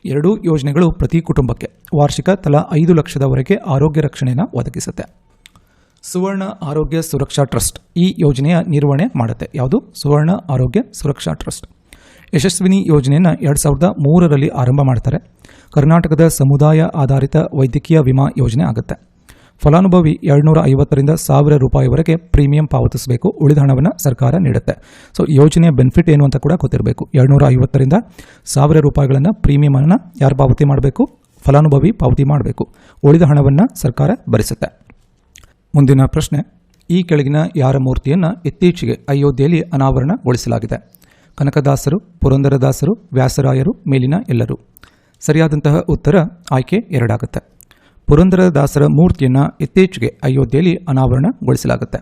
ಎರಡೂ ಯೋಜನೆಗಳು ಪ್ರತಿ ಕುಟುಂಬಕ್ಕೆ ವಾರ್ಷಿಕ ತಲಾ ಐದು ಲಕ್ಷದವರೆಗೆ ಆರೋಗ್ಯ ರಕ್ಷಣೆಯನ್ನು ಒದಗಿಸುತ್ತೆ. ಸುವರ್ಣ ಆರೋಗ್ಯ ಸುರಕ್ಷಾ ಟ್ರಸ್ಟ್ ಈ ಯೋಜನೆಯ ನಿರ್ವಹಣೆ ಮಾಡುತ್ತೆ. ಯಾವುದು? ಸುವರ್ಣ ಆರೋಗ್ಯ ಸುರಕ್ಷಾ ಟ್ರಸ್ಟ್. ಯಶಸ್ವಿನಿ ಯೋಜನೆಯನ್ನು ಎರಡು ಸಾವಿರದ ಮೂರರಲ್ಲಿ ಆರಂಭ ಮಾಡ್ತಾರೆ. ಕರ್ನಾಟಕದ ಸಮುದಾಯ ಆಧಾರಿತ ವೈದ್ಯಕೀಯ ವಿಮಾ ಯೋಜನೆ ಆಗುತ್ತೆ. ಫಲಾನುಭವಿ ಎರಡುನೂರ ಐವತ್ತರಿಂದ ಸಾವಿರ ರೂಪಾಯಿವರೆಗೆ ಪ್ರೀಮಿಯಂ ಪಾವತಿಸಬೇಕು ಉಳಿದ ಹಣವನ್ನು ಸರ್ಕಾರ ನೀಡುತ್ತೆ. ಸೊ ಯೋಜನೆಯ ಬೆನಿಫಿಟ್ ಏನು ಅಂತ ಕೂಡ ಗೊತ್ತಿರಬೇಕು. ಎರಡುನೂರ ಐವತ್ತರಿಂದ ಸಾವಿರ ರೂಪಾಯಿಗಳನ್ನು ಪ್ರೀಮಿಯಮನ್ನು ಯಾರು ಪಾವತಿ ಮಾಡಬೇಕು? ಫಲಾನುಭವಿ ಪಾವತಿ ಮಾಡಬೇಕು. ಉಳಿದ ಹಣವನ್ನು ಸರ್ಕಾರ ಭರಿಸುತ್ತೆ. ಮುಂದಿನ ಪ್ರಶ್ನೆ, ಈ ಕೆಳಗಿನ ಯಾರ ಮೂರ್ತಿಯನ್ನು ಇತ್ತೀಚೆಗೆ ಅಯೋಧ್ಯೆಯಲ್ಲಿ ಅನಾವರಣಗೊಳಿಸಲಾಗಿದೆ. ಕನಕದಾಸರು, ಪುರಂದರದಾಸರು, ವ್ಯಾಸರಾಯರು ಮೇಲಿನ ಎಲ್ಲರೂ. ಸರಿಯಾದಂತಹ ಉತ್ತರ ಆಯ್ಕೆ ಎರಡಾಗುತ್ತೆ. ಪುರಂದರದಾಸರ ಮೂರ್ತಿಯನ್ನು ಇತ್ತೀಚೆಗೆ ಅಯೋಧ್ಯೆಯಲ್ಲಿ ಅನಾವರಣಗೊಳಿಸಲಾಗುತ್ತೆ.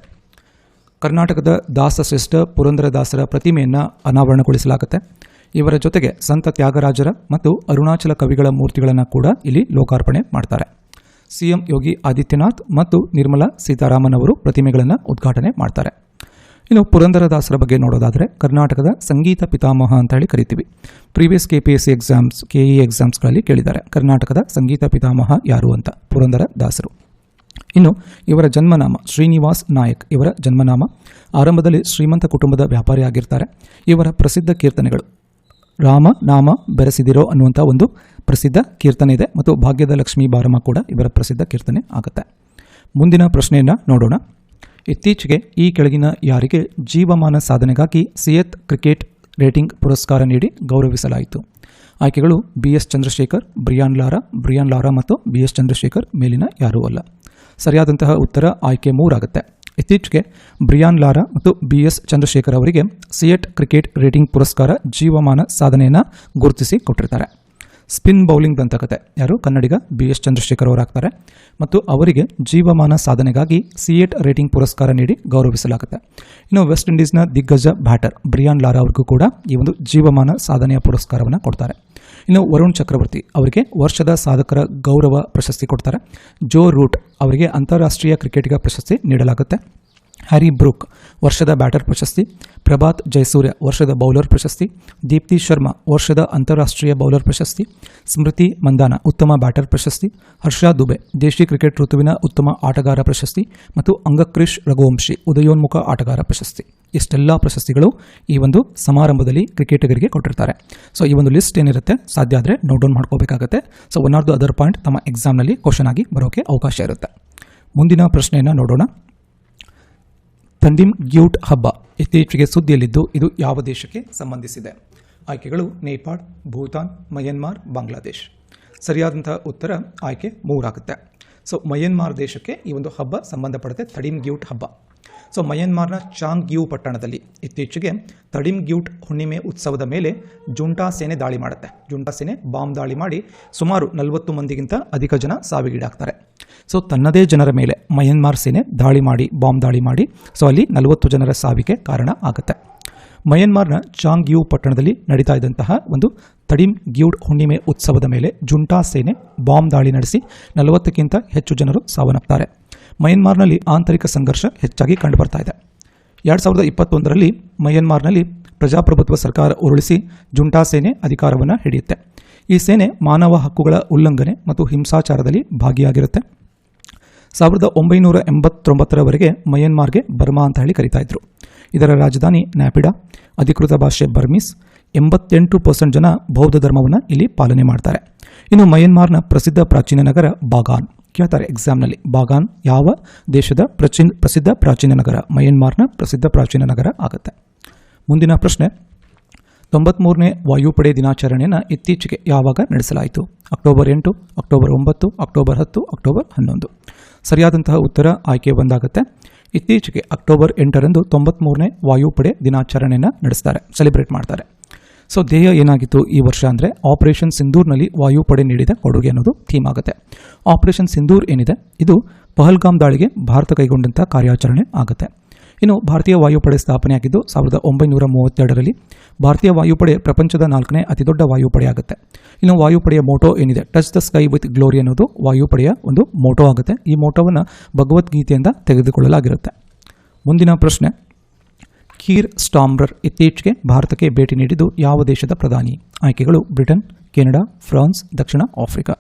ಕರ್ನಾಟಕದ ದಾಸಶ್ರೇಷ್ಠ ಪುರಂದರದಾಸರ ಪ್ರತಿಮೆಯನ್ನು ಅನಾವರಣಗೊಳಿಸಲಾಗುತ್ತೆ. ಇವರ ಜೊತೆಗೆ ಸಂತ ತ್ಯಾಗರಾಜರ ಮತ್ತು ಅರುಣಾಚಲ ಕವಿಗಳ ಮೂರ್ತಿಗಳನ್ನು ಕೂಡ ಇಲ್ಲಿ ಲೋಕಾರ್ಪಣೆ ಮಾಡ್ತಾರೆ. ಸಿಎಂ ಯೋಗಿ ಆದಿತ್ಯನಾಥ್ ಮತ್ತು ನಿರ್ಮಲಾ ಸೀತಾರಾಮನ್ ಅವರು ಪ್ರತಿಮೆಗಳನ್ನು ಉದ್ಘಾಟನೆ ಮಾಡ್ತಾರೆ. ಇನ್ನು ಪುರಂದರದಾಸರ ಬಗ್ಗೆ ನೋಡೋದಾದರೆ ಕರ್ನಾಟಕದ ಸಂಗೀತ ಪಿತಾಮಹ ಅಂತ ಹೇಳಿ ಕರಿತೀವಿ previous K P S C exams K E ಎಕ್ಸಾಮ್ಸ್ಗಳಲ್ಲಿ ಕೇಳಿದ್ದಾರೆ. ಕರ್ನಾಟಕದ ಸಂಗೀತ ಪಿತಾಮಹ ಯಾರು ಅಂತ? ಪುರಂದರ ದಾಸರು ಇನ್ನು ಇವರ ಜನ್ಮನಾಮ ಶ್ರೀನಿವಾಸ್ ನಾಯಕ್ ಇವರ ಜನ್ಮನಾಮ ಆರಂಭದಲ್ಲಿ ಶ್ರೀಮಂತ ಕುಟುಂಬದ ವ್ಯಾಪಾರಿ ಆಗಿರ್ತಾರೆ. ಇವರ ಪ್ರಸಿದ್ಧ ಕೀರ್ತನೆಗಳು ರಾಮ, ನಾಮ, ಬೆರೆಸಿದಿರೋ ಅನ್ನುವಂಥ ಒಂದು ಪ್ರಸಿದ್ಧ ಕೀರ್ತನೆ ಇದೆ. ಮತ್ತು ಭಾಗ್ಯದ ಲಕ್ಷ್ಮೀ ಬಾರಮ್ಮ ಕೂಡ ಇವರ ಪ್ರಸಿದ್ಧ ಕೀರ್ತನೆ ಆಗುತ್ತೆ. ಮುಂದಿನ ಪ್ರಶ್ನೆಯನ್ನು ನೋಡೋಣ. ಇತ್ತೀಚೆಗೆ ಈ ಕೆಳಗಿನ ಯಾರಿಗೆ ಜೀವಮಾನ ಸಾಧನೆಗಾಗಿ ಸಿಯತ್ ಕ್ರಿಕೆಟ್ ರೇಟಿಂಗ್ ಪುರಸ್ಕಾರ ನೀಡಿ ಗೌರವಿಸಲಾಯಿತು. ಆಯ್ಕೆಗಳು B S Chandrashekhar, Brian Lara Brian Lara ಮತ್ತು ಬಿ ಎಸ್ ಚಂದ್ರಶೇಖರ್ ಮೇಲಿನ ಯಾರೂ ಅಲ್ಲ. ಸರಿಯಾದಂತಹ ಉತ್ತರ ಆಯ್ಕೆ ಮೂರಾಗುತ್ತೆ. ಇತ್ತೀಚೆಗೆ ಬ್ರಿಯಾನ್ ಲಾರಾ ಮತ್ತು ಬಿ ಎಸ್ ಚಂದ್ರಶೇಖರ್ ಅವರಿಗೆ ಸಿಯೆಟ್ ಕ್ರಿಕೆಟ್ ರೇಟಿಂಗ್ ಪುರಸ್ಕಾರ ಜೀವಮಾನ ಸಾಧನೆಯನ್ನು ಗುರುತಿಸಿ ಕೊಟ್ಟಿರ್ತಾರೆ. ಸ್ಪಿನ್ ಬೌಲಿಂಗ್ ದಂತಕತೆ ಯಾರು? ಕನ್ನಡಿಗ ಬಿ ಎಸ್ ಚಂದ್ರಶೇಖರ್ ಅವರಾಗ್ತಾರೆ. ಮತ್ತು ಅವರಿಗೆ ಜೀವಮಾನ ಸಾಧನೆಗಾಗಿ ಸಿಎಟ್ ರೇಟಿಂಗ್ ಪುರಸ್ಕಾರ ನೀಡಿ ಗೌರವಿಸಲಾಗುತ್ತೆ. ಇನ್ನು ವೆಸ್ಟ್ ಇಂಡೀಸ್ನ ದಿಗ್ಗಜ ಬ್ಯಾಟರ್ ಬ್ರಿಯಾನ್ ಲಾರಾ ಅವ್ರಿಗೂ ಕೂಡ ಈ ಒಂದು ಜೀವಮಾನ ಸಾಧನೆಯ ಪುರಸ್ಕಾರವನ್ನು ಕೊಡ್ತಾರೆ. ಇನ್ನು ವರುಣ್ ಚಕ್ರವರ್ತಿ ಅವರಿಗೆ ವರ್ಷದ ಸಾಧಕರ ಗೌರವ ಪ್ರಶಸ್ತಿ ಕೊಡ್ತಾರೆ. ಜೋ ರೂಟ್ ಅವರಿಗೆ ಅಂತಾರಾಷ್ಟ್ರೀಯ ಕ್ರಿಕೆಟಿಗ ಪ್ರಶಸ್ತಿ ನೀಡಲಾಗುತ್ತೆ. ಹ್ಯಾರಿ ಬ್ರೂಕ್, ವರ್ಷದ ಬ್ಯಾಟರ್ ಪ್ರಶಸ್ತಿ, ಪ್ರಭಾತ್ ಜಯಸೂರ್ಯ, ವರ್ಷದ ಬೌಲರ್ ಪ್ರಶಸ್ತಿ, ದೀಪ್ತಿ ಶರ್ಮಾ, ವರ್ಷದ ಅಂತಾರಾಷ್ಟ್ರೀಯ ಬೌಲರ್ ಪ್ರಶಸ್ತಿ, ಸ್ಮೃತಿ ಮಂದಾನ, ಉತ್ತಮ ಬ್ಯಾಟರ್ ಪ್ರಶಸ್ತಿ, ಹರ್ಷ ದುಬೆ, ದೇಶಿ ಕ್ರಿಕೆಟ್ ಋತುವಿನ ಉತ್ತಮ ಆಟಗಾರ ಪ್ರಶಸ್ತಿ ಮತ್ತು ಅಂಗಕ್ರಿಶ್ ರಘುವಂಶಿ, ಉದಯೋನ್ಮುಖ ಆಟಗಾರ ಪ್ರಶಸ್ತಿ. ಇಷ್ಟೆಲ್ಲ ಪ್ರಶಸ್ತಿಗಳು ಈ ಒಂದು ಸಮಾರಂಭದಲ್ಲಿ ಕ್ರಿಕೆಟಿಗರಿಗೆ ಕೊಟ್ಟಿರ್ತಾರೆ. ಸೊ ಈ ಒಂದು ಲಿಸ್ಟ್ ಏನಿರುತ್ತೆ, ಸಾಧ್ಯ ಆದರೆ ನೋಟ್ ಡೌನ್ ಮಾಡ್ಕೋಬೇಕಾಗುತ್ತೆ. So one or the other point ತಮ್ಮ ಎಕ್ಸಾಮ್ನಲ್ಲಿ ಕ್ವಶನ್ ಆಗಿ ಬರೋಕ್ಕೆ ಅವಕಾಶ ಇರುತ್ತೆ. ಮುಂದಿನ ಪ್ರಶ್ನೆಯನ್ನು ನೋಡೋಣ. ತಂದಿಮ್ ಗ್ಯೂಟ್ ಹಬ್ಬ ಇತ್ತೀಚೆಗೆ ಸುದ್ದಿಯಲ್ಲಿದ್ದು ಇದು ಯಾವ ದೇಶಕ್ಕೆ ಸಂಬಂಧಿಸಿದೆ. ಆಯ್ಕೆಗಳು ನೇಪಾಳ್, ಭೂತಾನ್, ಮಯನ್ಮಾರ್, ಬಾಂಗ್ಲಾದೇಶ್. ಸರಿಯಾದಂತಹ ಉತ್ತರ ಆಯ್ಕೆ ಮೂರಾಗುತ್ತೆ. ಸೊ ಮಯನ್ಮಾರ್ ದೇಶಕ್ಕೆ ಈ ಒಂದು ಹಬ್ಬ ಸಂಬಂಧಪಡುತ್ತೆ ತಡಿಮ್ ಗ್ಯೂಟ್ ಹಬ್ಬ. ಸೊ ಮಯನ್ಮಾರ್ನ ಚಾಂಗ್ ಗ್ಯೂ ಪಟ್ಟಣದಲ್ಲಿ ಇತ್ತೀಚೆಗೆ ತಡಿಮ್ ಗ್ಯೂಟ್ ಹುಣ್ಣಿಮೆ ಉತ್ಸವದ ಮೇಲೆ ಜುಂಟಾ ಸೇನೆ ದಾಳಿ ಮಾಡುತ್ತೆ. ಜುಂಟಾ ಸೇನೆ ಬಾಂಬ್ ದಾಳಿ ಮಾಡಿ ಸುಮಾರು ನಲವತ್ತು ಮಂದಿಗಿಂತ ಅಧಿಕ ಜನ ಸಾವಿಗೀಡಾಗ್ತಾರೆ. ಸೊ ತನ್ನದೇ ಜನರ ಮೇಲೆ ಮಯನ್ಮಾರ್ ಸೇನೆ ದಾಳಿ ಮಾಡಿ, ಬಾಂಬ್ ದಾಳಿ ಮಾಡಿ, ಸೊ ಅಲ್ಲಿ ನಲವತ್ತು ಜನರ ಸಾವಿಗೆ ಕಾರಣ ಆಗುತ್ತೆ. ಮಯನ್ಮಾರ್ನ ಚಾಂಗ್ ಯು ಪಟ್ಟಣದಲ್ಲಿ ನಡೀತಾ ಇದ್ದಂತಹ ಒಂದು ತಡಿಮ್ ಗ್ಯೂಡ್ ಹುಣ್ಣಿಮೆ ಉತ್ಸವದ ಮೇಲೆ ಜುಂಟಾ ಸೇನೆ ಬಾಂಬ್ ದಾಳಿ ನಡೆಸಿ ನಲವತ್ತಕ್ಕಿಂತ ಹೆಚ್ಚು ಜನರು ಸಾವನ್ನಪ್ತಾರೆ. ಮಯನ್ಮಾರ್ನಲ್ಲಿ ಆಂತರಿಕ ಸಂಘರ್ಷ ಹೆಚ್ಚಾಗಿ ಕಂಡುಬರ್ತಾ ಇದೆ. ಎರಡು ಸಾವಿರದ ಇಪ್ಪತ್ತೊಂದರಲ್ಲಿ ಮಯನ್ಮಾರ್ನಲ್ಲಿ ಪ್ರಜಾಪ್ರಭುತ್ವ ಸರ್ಕಾರ ಉರುಳಿಸಿ ಜುಂಟಾ ಸೇನೆ ಅಧಿಕಾರವನ್ನು ಹಿಡಿಯುತ್ತೆ. ಈ ಸೇನೆ ಮಾನವ ಹಕ್ಕುಗಳ ಉಲ್ಲಂಘನೆ ಮತ್ತು ಹಿಂಸಾಚಾರದಲ್ಲಿ ಭಾಗಿಯಾಗಿರುತ್ತೆ. ಸಾವಿರದ ಒಂಬೈನೂರ ಎಂಬತ್ತೊಂಬತ್ತರವರೆಗೆ ಮಯನ್ಮಾರ್ಗೆ ಬರ್ಮಾ ಅಂತ ಹೇಳಿ ಕರಿತಾ ಇದ್ರು. ಇದರ ರಾಜಧಾನಿ ನ್ಯಾಪಿಡಾ, ಅಧಿಕೃತ ಭಾಷೆ ಬರ್ಮೀಸ್, ಎಂಬತ್ತೆಂಟು ಪರ್ಸೆಂಟ್ ಜನ ಬೌದ್ಧ ಧರ್ಮವನ್ನು ಇಲ್ಲಿ ಪಾಲನೆ ಮಾಡ್ತಾರೆ. ಇನ್ನು ಮಯನ್ಮಾರ್ನ ಪ್ರಸಿದ್ಧ ಪ್ರಾಚೀನ ನಗರ ಬಾಗಾನ್ ಕೇಳ್ತಾರೆ. ಎಕ್ಸಾಮ್ನಲ್ಲಿ ಬಾಗಾನ್ ಯಾವ ದೇಶದ ಪ್ರಚೀನ್ ಪ್ರಸಿದ್ಧ ಪ್ರಾಚೀನ ನಗರ? ಮಯನ್ಮಾರ್ನ ಪ್ರಸಿದ್ಧ ಪ್ರಾಚೀನ ನಗರ ಆಗುತ್ತೆ. ಮುಂದಿನ ಪ್ರಶ್ನೆ. ತೊಂಬತ್ತ್ಮೂರನೇ ವಾಯುಪಡೆ ದಿನಾಚರಣೆಯನ್ನು ಇತ್ತೀಚೆಗೆ ಯಾವಾಗ ನಡೆಸಲಾಯಿತು? ಅಕ್ಟೋಬರ್ ಎಂಟು ಅಕ್ಟೋಬರ್ ಒಂಬತ್ತು ಅಕ್ಟೋಬರ್ ಹತ್ತು ಅಕ್ಟೋಬರ್ ಹನ್ನೊಂದು. ಸರಿಯಾದಂತಹ ಉತ್ತರ ಆಯ್ಕೆ ಬಂದಾಗುತ್ತೆ. ಇತ್ತೀಚೆಗೆ ಅಕ್ಟೋಬರ್ ಎಂಟರಂದು ತೊಂಬತ್ತ್ಮೂರನೇ ವಾಯುಪಡೆ ದಿನಾಚರಣೆಯನ್ನು ನಡೆಸ್ತಾರೆ. ಸೆಲೆಬ್ರೇಟ್ ಮಾಡ್ತಾರೆ. ಸೊ ಧ್ಯೇಯ ಏನಾಗಿತ್ತು ಈ ವರ್ಷ ಅಂದರೆ ಆಪರೇಷನ್ ಸಿಂಧೂರ್ನಲ್ಲಿ ವಾಯುಪಡೆ ನೀಡಿದ ಕೊಡುಗೆ ಅನ್ನೋದು ಥೀಮ್ ಆಗುತ್ತೆ. ಆಪರೇಷನ್ ಸಿಂಧೂರ್ ಏನಿದೆ? ಇದು ಪಹಲ್ಗಾಮ್ ದಾಳಿಗೆ ಭಾರತ ಕೈಗೊಂಡಂಥ ಕಾರ್ಯಾಚರಣೆ ಆಗುತ್ತೆ. ಇನ್ನು ಭಾರತೀಯ ವಾಯುಪಡೆ ಸ್ಥಾಪನೆಯಾಗಿದ್ದು ಸಾವಿರದ ಒಂಬೈನೂರ ಮೂವತ್ತೆರಡರಲ್ಲಿ ಭಾರತೀಯ ವಾಯುಪಡೆ ಪ್ರಪಂಚದ ನಾಲ್ಕನೇ ಅತಿದೊಡ್ಡ ವಾಯುಪಡೆ ಆಗುತ್ತೆ. ಇನ್ನು ವಾಯುಪಡೆಯ ಮೋಟೋ ಏನಿದೆ? Touch the sky with glory ಅನ್ನೋದು ವಾಯುಪಡೆಯ ಒಂದು ಮೋಟೋ ಆಗುತ್ತೆ. ಈ ಮೋಟೋವನ್ನು ಭಗವದ್ಗೀತೆಯಿಂದ ತೆಗೆದುಕೊಳ್ಳಲಾಗಿರುತ್ತೆ. ಮುಂದಿನ ಪ್ರಶ್ನೆ. ಕೀರ್ ಸ್ಟಾಮ್ರರ್ ಇತ್ತೀಚೆಗೆ ಭಾರತಕ್ಕೆ ಭೇಟಿ ನೀಡಿದ್ದು ಯಾವ ದೇಶದ ಪ್ರಧಾನಿ? ಆಯ್ಕೆಗಳು ಬ್ರಿಟನ್, ಕೆನಡಾ, ಫ್ರಾನ್ಸ್, ದಕ್ಷಿಣ ಆಫ್ರಿಕಾ.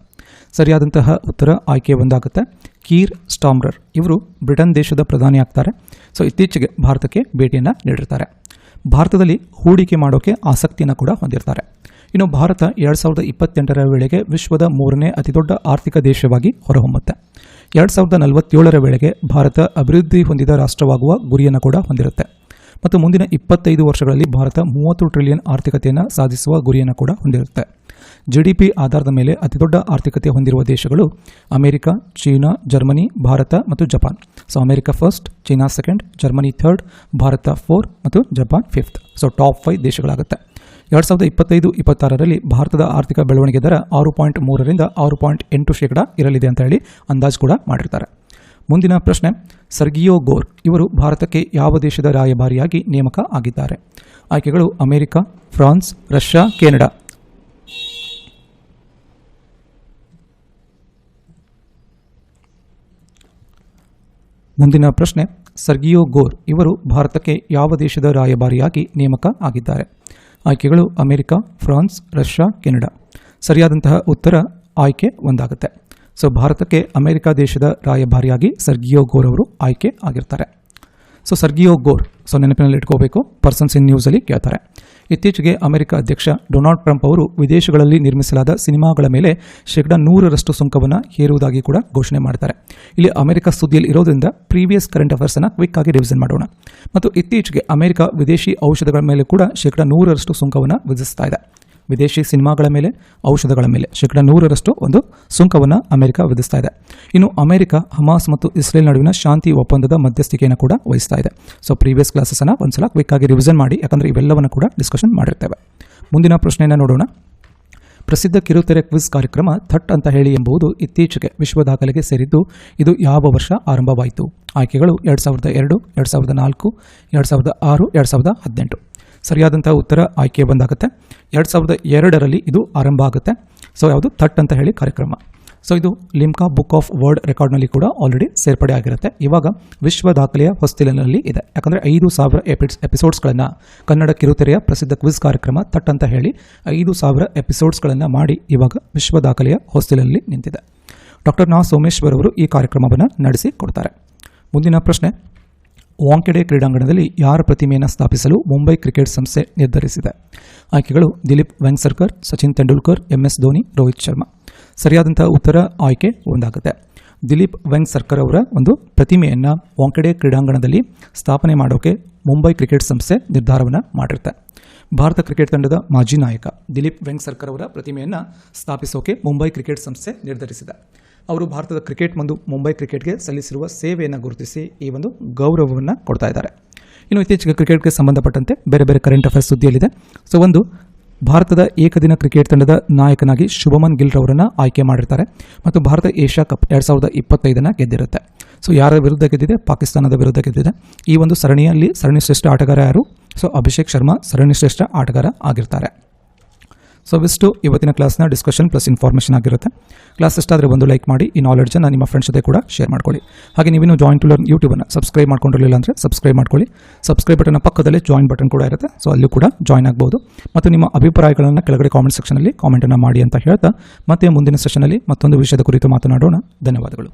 ಸರಿಯಾದಂತಹ ಉತ್ತರ ಆಯ್ಕೆ ಒಂದಾಗುತ್ತೆ. ಕೀರ್ ಸ್ಟಾಮ್ರರ್ ಇವರು ಬ್ರಿಟನ್ ದೇಶದ ಪ್ರಧಾನಿ ಆಗ್ತಾರೆ. ಸೊ, ಇತ್ತೀಚೆಗೆ ಭಾರತಕ್ಕೆ ಭೇಟಿಯನ್ನು ನೀಡಿರ್ತಾರೆ. ಭಾರತದಲ್ಲಿ ಹೂಡಿಕೆ ಮಾಡೋಕೆ ಆಸಕ್ತಿಯನ್ನು ಕೂಡ ಹೊಂದಿರ್ತಾರೆ. ಇನ್ನು ಭಾರತ ಎರಡು ಸಾವಿರದ ಇಪ್ಪತ್ತೆಂಟರ ವೇಳೆಗೆ ವಿಶ್ವದ ಮೂರನೇ ಅತಿದೊಡ್ಡ ಆರ್ಥಿಕ ದೇಶವಾಗಿ ಹೊರಹೊಮ್ಮುತ್ತೆ. ಎರಡು ಸಾವಿರದ ನಲವತ್ತೇಳರ ವೇಳೆಗೆ ಭಾರತ ಅಭಿವೃದ್ಧಿ ಹೊಂದಿದ ರಾಷ್ಟ್ರವಾಗುವ ಗುರಿಯನ್ನು ಕೂಡ ಹೊಂದಿರುತ್ತೆ. ಮತ್ತು ಮುಂದಿನ ಇಪ್ಪತ್ತೈದು ವರ್ಷಗಳಲ್ಲಿ ಭಾರತ ಮೂವತ್ತು ಟ್ರಿಲಿಯನ್ ಆರ್ಥಿಕತೆಯನ್ನು ಸಾಧಿಸುವ ಗುರಿಯನ್ನು ಕೂಡ ಹೊಂದಿರುತ್ತೆ. ಜಿ ಡಿ ಪಿ ಆಧಾರದ ಮೇಲೆ ಅತಿದೊಡ್ಡ ಆರ್ಥಿಕತೆ ಹೊಂದಿರುವ ದೇಶಗಳು ಅಮೆರಿಕ, ಚೀನಾ, ಜರ್ಮನಿ, ಭಾರತ ಮತ್ತು Japan. So America first China second Germany third Bharat four ಮತ್ತು Japan fifth so top five ದೇಶಗಳಾಗುತ್ತೆ. ಎರಡು ಸಾವಿರದ ಇಪ್ಪತ್ತೈದು, ಇಪ್ಪತ್ತಾರರಲ್ಲಿ ಭಾರತದ ಆರ್ಥಿಕ ಬೆಳವಣಿಗೆ ದರ ಆರು ಪಾಯಿಂಟ್ ಮೂರರಿಂದ ಆರು ಪಾಯಿಂಟ್ ಎಂಟು ಶೇಕಡ ಇರಲಿದೆ ಅಂತ ಹೇಳಿ ಅಂದಾಜು ಕೂಡ ಮಾಡಿರ್ತಾರೆ. ಮುಂದಿನ ಪ್ರಶ್ನೆ, ಸರ್ಗಿಯೋ ಗೋರ್. ಇವರು ಭಾರತಕ್ಕೆ ಯಾವ ದೇಶದ ರಾಯಭಾರಿಯಾಗಿ ನೇಮಕ ಆಗಿದ್ದಾರೆ? ಆಯ್ಕೆಗಳು, ಅಮೆರಿಕ, ಫ್ರಾನ್ಸ್, ರಷ್ಯಾ, ಕೆನಡಾ. ಮುಂದಿನ ಪ್ರಶ್ನೆ, ಸರ್ಗಿಯೋ ಗೋರ್. ಇವರು ಭಾರತಕ್ಕೆ ಯಾವ ದೇಶದ ರಾಯಭಾರಿಯಾಗಿ ನೇಮಕ ಆಗಿದ್ದಾರೆ? ಆಯ್ಕೆಗಳು, ಅಮೆರಿಕ, ಫ್ರಾನ್ಸ್, ರಷ್ಯಾ, ಕೆನಡಾ. ಸರಿಯಾದಂತಹ ಉತ್ತರ, ಆಯ್ಕೆ ಒಂದಾಗುತ್ತೆ. ಸೊ ಭಾರತಕ್ಕೆ ಅಮೆರಿಕ ದೇಶದ ರಾಯಭಾರಿಯಾಗಿ ಸರ್ಗಿಯೋ ಗೋರ್ ಅವರು ಆಯ್ಕೆ ಆಗಿರ್ತಾರೆ. ಸೊ ಸರ್ಗಿಯೋ ಗೋರ್ ಸೊ ನೆನಪಿನಲ್ಲಿ ಇಟ್ಕೋಬೇಕು, ಪರ್ಸನ್ಸ್ ಇನ್ ನ್ಯೂಸಲ್ಲಿ ಕೇಳ್ತಾರೆ. ಇತ್ತೀಚೆಗೆ ಅಮೆರಿಕ ಅಧ್ಯಕ್ಷ ಡೊನಾಲ್ಡ್ ಟ್ರಂಪ್ ಅವರು ವಿದೇಶಗಳಲ್ಲಿ ನಿರ್ಮಿಸಲಾದ ಸಿನಿಮಾಗಳ ಮೇಲೆ ಶೇಕಡ ನೂರರಷ್ಟು ಸುಂಕವನ್ನು ಹೇರುವುದಾಗಿ ಕೂಡ ಘೋಷಣೆ ಮಾಡ್ತಾರೆ. ಇಲ್ಲಿ ಅಮೆರಿಕ ಸುದ್ದಿಯಲ್ಲಿ ಇರೋದ್ರಿಂದ ಪ್ರೀವಿಯಸ್ ಕರೆಂಟ್ ಅಫೇರ್ಸನ್ನು ಕ್ವಿಕ್ ಆಗಿ ರಿವಿಷನ್ ಮಾಡೋಣ. ಮತ್ತು ಇತ್ತೀಚೆಗೆ ಅಮೆರಿಕ ವಿದೇಶಿ ಔಷಧಗಳ ಮೇಲೆ ಕೂಡ ಶೇಕಡ ನೂರರಷ್ಟು ಸುಂಕವನ್ನು ವಿಧಿಸ್ತಾ ಇದೆ. ವಿದೇಶಿ ಸಿನಿಮಾಗಳ ಮೇಲೆ, ಔಷಧಗಳ ಮೇಲೆ. ಶೇಕಡ ನೂರರಷ್ಟು ಒಂದು ಸುಂಕವನ್ನು ಅಮೆರಿಕ ವಿಧಿಸ್ತಾ ಇದೆ. ಇನ್ನು ಅಮೆರಿಕ, ಹಮಾಸ್ ಮತ್ತು ಇಸ್ರೇಲ್ ನಡುವಿನ ಶಾಂತಿ ಒಪ್ಪಂದದ ಮಧ್ಯಸ್ಥಿಕೆಯನ್ನು ಕೂಡ ವಹಿಸ್ತಾ ಇದೆ. ಸೊ ಪ್ರೀವಿಯಸ್ ಕ್ಲಾಸಸ್ಸನ್ನು ಒಂದ್ಸಲ ಕ್ವಿಕ್ ಆಗಿ ರಿವಿಷನ್ ಮಾಡಿ, ಯಾಕಂದರೆ ಇವೆಲ್ಲವನ್ನು ಕೂಡ ಡಿಸ್ಕಷನ್ ಮಾಡಿರ್ತೇವೆ. ಮುಂದಿನ ಪ್ರಶ್ನೆಯನ್ನು ನೋಡೋಣ. ಪ್ರಸಿದ್ಧ ಕಿರುತೆರೆ ಕ್ವಿಜ್ ಕಾರ್ಯಕ್ರಮ ಥಟ್ ಅಂತ ಹೇಳಿ ಎಂಬುದು ಇತ್ತೀಚೆಗೆ ವಿಶ್ವ ದಾಖಲೆಗೆ ಸೇರಿದ್ದು, ಇದು ಯಾವ ವರ್ಷ ಆರಂಭವಾಯಿತು? ಆಯ್ಕೆಗಳು ಎರಡು ಸಾವಿರದ ಎರಡು ಎರಡು ಸಾವಿರದ ನಾಲ್ಕು, ಎರಡು ಸಾವಿರದ ಆರು, ಎರಡು ಸಾವಿರದ ಹದಿನೆಂಟು. ಸರಿಯಾದಂಥ ಉತ್ತರ ಆಯ್ಕೆ ಬಂದಾಗುತ್ತೆ. ಎರಡು ಸಾವಿರದ ಎರಡರಲ್ಲಿ ಇದು ಆರಂಭ ಆಗುತ್ತೆ. ಸೊ ಯಾವುದು? ಥಟ್ ಅಂತ ಹೇಳಿ ಕಾರ್ಯಕ್ರಮ. ಸೊ ಇದು ಲಿಮ್ಕಾ ಬುಕ್ ಆಫ್ ವರ್ಲ್ಡ್ ರೆಕಾರ್ಡ್ನಲ್ಲಿ ಕೂಡ ಆಲ್ರೆಡಿ ಸೇರ್ಪಡೆ ಆಗಿರುತ್ತೆ. ಇವಾಗ ವಿಶ್ವ ದಾಖಲೆಯ ಹೊಸ್ತಿಲಿನಲ್ಲಿ ಇದೆ. ಯಾಕಂದರೆ ಐದು ಸಾವಿರ ಎಪಿಡ್ಸ್ ಎಪಿಸೋಡ್ಸ್ಗಳನ್ನು ಕನ್ನಡ ಕಿರುತೆರೆಯ ಪ್ರಸಿದ್ಧ ಕ್ವಿಜ್ ಕಾರ್ಯಕ್ರಮ ಥಟ್ ಅಂತ ಹೇಳಿ ಐದು ಸಾವಿರ ಎಪಿಸೋಡ್ಸ್ಗಳನ್ನು ಮಾಡಿ ಇವಾಗ ವಿಶ್ವ ದಾಖಲೆಯ ಹೊಸ್ತಿಲಲ್ಲಿ ನಿಂತಿದೆ. ಡಾಕ್ಟರ್ ನಾ ಸೋಮೇಶ್ವರ್ ಅವರು ಈ ಕಾರ್ಯಕ್ರಮವನ್ನು ನಡೆಸಿ ಕೊಡ್ತಾರೆ. ಮುಂದಿನ ಪ್ರಶ್ನೆ. ವಾಂಕೆಡೆ ಕ್ರೀಡಾಂಗಣದಲ್ಲಿ ಯಾರ ಪ್ರತಿಮೆಯನ್ನು ಸ್ಥಾಪಿಸಲು ಮುಂಬೈ ಕ್ರಿಕೆಟ್ ಸಂಸ್ಥೆ ನಿರ್ಧರಿಸಿದೆ. ಆಯ್ಕೆಗಳು ದಿಲೀಪ್ ವೆಂಗ್ಸರ್ಕರ್ ಸಚಿನ್ ತೆಂಡೂಲ್ಕರ್, ಎಂಎಸ್ ಧೋನಿ, ರೋಹಿತ್ ಶರ್ಮಾ. ಸರಿಯಾದಂತಹ ಉತ್ತರ ಆಯ್ಕೆ ಒಂದಾಗುತ್ತೆ. ದಿಲೀಪ್ ವೆಂಗ್ಸರ್ಕರ್ ಅವರ ಒಂದು ಪ್ರತಿಮೆಯನ್ನು ವಾಂಕೆಡೆ ಕ್ರೀಡಾಂಗಣದಲ್ಲಿ ಸ್ಥಾಪನೆ ಮಾಡೋಕೆ ಮುಂಬೈ ಕ್ರಿಕೆಟ್ ಸಂಸ್ಥೆ ನಿರ್ಧಾರವನ್ನು ಮಾಡಿರುತ್ತೆ. ಭಾರತ ಕ್ರಿಕೆಟ್ ತಂಡದ ಮಾಜಿ ನಾಯಕ ದಿಲೀಪ್ ವೆಂಗ್ಸರ್ಕರ್ ಅವರ ಪ್ರತಿಮೆಯನ್ನು ಸ್ಥಾಪಿಸೋಕೆ ಮುಂಬೈ ಕ್ರಿಕೆಟ್ ಸಂಸ್ಥೆ ನಿರ್ಧರಿಸಿದೆ. ಅವರು ಭಾರತದ ಕ್ರಿಕೆಟ್ ಮತ್ತು ಮುಂಬೈ ಕ್ರಿಕೆಟ್ಗೆ ಸಲ್ಲಿಸಿರುವ ಸೇವೆಯನ್ನು ಗುರುತಿಸಿ ಈ ಒಂದು ಗೌರವವನ್ನು ಕೊಡ್ತಾ ಇದ್ದಾರೆ. ಇನ್ನು ಇತ್ತೀಚೆಗೆ ಕ್ರಿಕೆಟ್ಗೆ ಸಂಬಂಧಪಟ್ಟಂತೆ ಬೇರೆ ಬೇರೆ ಕರೆಂಟ್ ಅಫೇರ್ಸ್ ಸುದ್ದಿಯಲ್ಲಿದೆ. ಸೊ ಒಂದು ಭಾರತದ ಏಕದಿನ ಕ್ರಿಕೆಟ್ ತಂಡದ ನಾಯಕನಾಗಿ ಶುಭಮನ್ ಗಿಲ್ ರವರನ್ನು ಆಯ್ಕೆ ಮಾಡಿರ್ತಾರೆ ಮತ್ತು ಭಾರತ ಏಷ್ಯಾ ಕಪ್ ಎರಡು ಸಾವಿರದ ಇಪ್ಪತ್ತೈದನ್ನು ಗೆದ್ದಿರುತ್ತೆ. ಸೊ ಯಾರ ವಿರುದ್ಧ ಗೆದ್ದಿದೆ? ಪಾಕಿಸ್ತಾನದ ವಿರುದ್ಧ ಗೆದ್ದಿದೆ. ಈ ಒಂದು ಸರಣಿಯಲ್ಲಿ ಸರಣಿ ಶ್ರೇಷ್ಠ ಆಟಗಾರ ಯಾರು? ಸೊ ಅಭಿಷೇಕ್ ಶರ್ಮಾ ಸರಣಿ ಶ್ರೇಷ್ಠ ಆಟಗಾರ ಆಗಿರ್ತಾರೆ. ಸೊ ಇವಿಷ್ಟು ಇವತ್ತಿನ ಕ್ಲಾಸ್ನ ಡಿಸ್ಕಷನ್ ಪ್ಲಸ್ ಇನ್ಫಾರ್ಮೇಷನ್ ಆಗಿರುತ್ತೆ. ಕ್ಲಾಸ್ ಇಷ್ಟ ಆದರೆ ಒಂದು ಲೈಕ್ ಮಾಡಿ, ಈ ನಾಲೆಡ್ಜನ್ನು ನಿಮ್ಮ ಫ್ರೆಂಡ್ಸ್ ಜೊತೆ ಕೂಡ ಶೇರ್ ಮಾಡ್ಕೊಳ್ಳಿ. ಹಾಗೆ ನೀವಿನ್ನು ಜಾಯಿನ್ ಟು ಲರ್ನ್ ಯೂಟ್ಯೂಬನ್ನು ಸಬ್ಸ್ಕ್ರೈಬ್ ಮಾಡ್ಕೊಂಡಿರಲಿಲ್ಲ ಅಂದರೆ ಸಬ್ಸ್ಕ್ರೈಬ್ ಮಾಡ್ಕೊಳ್ಳಿ. ಸಬ್ಸ್ಕ್ರೈಬ್ ಬಟನ್ನ ಪಕ್ಕದಲ್ಲಿ ಜಾಯಿನ್ ಬಟನ್ ಕೂಡ ಇರುತ್ತೆ. ಸೊ ಅಲ್ಲಿ ಕೂಡ ಜಾಯ್ನ್ ಆಗ್ಬೋದು. ಮತ್ತು ನಿಮ್ಮ ಅಭಿಪ್ರಾಯಗಳನ್ನು ಕೆಳಗಡೆ ಕಾಮೆಂಟ್ ಸೆಕ್ಷನಲ್ಲಿ ಕಾಮೆಂಟನ್ನು ಮಾಡಿ ಅಂತ ಹೇಳ್ತಾ, ಮತ್ತೆ ಮುಂದಿನ ಸೆಷನಲ್ಲಿ ಮತ್ತೊಂದು ವಿಷಯದ ಕುರಿತು ಮಾತನಾಡೋಣ. ಧನ್ಯವಾದಗಳು.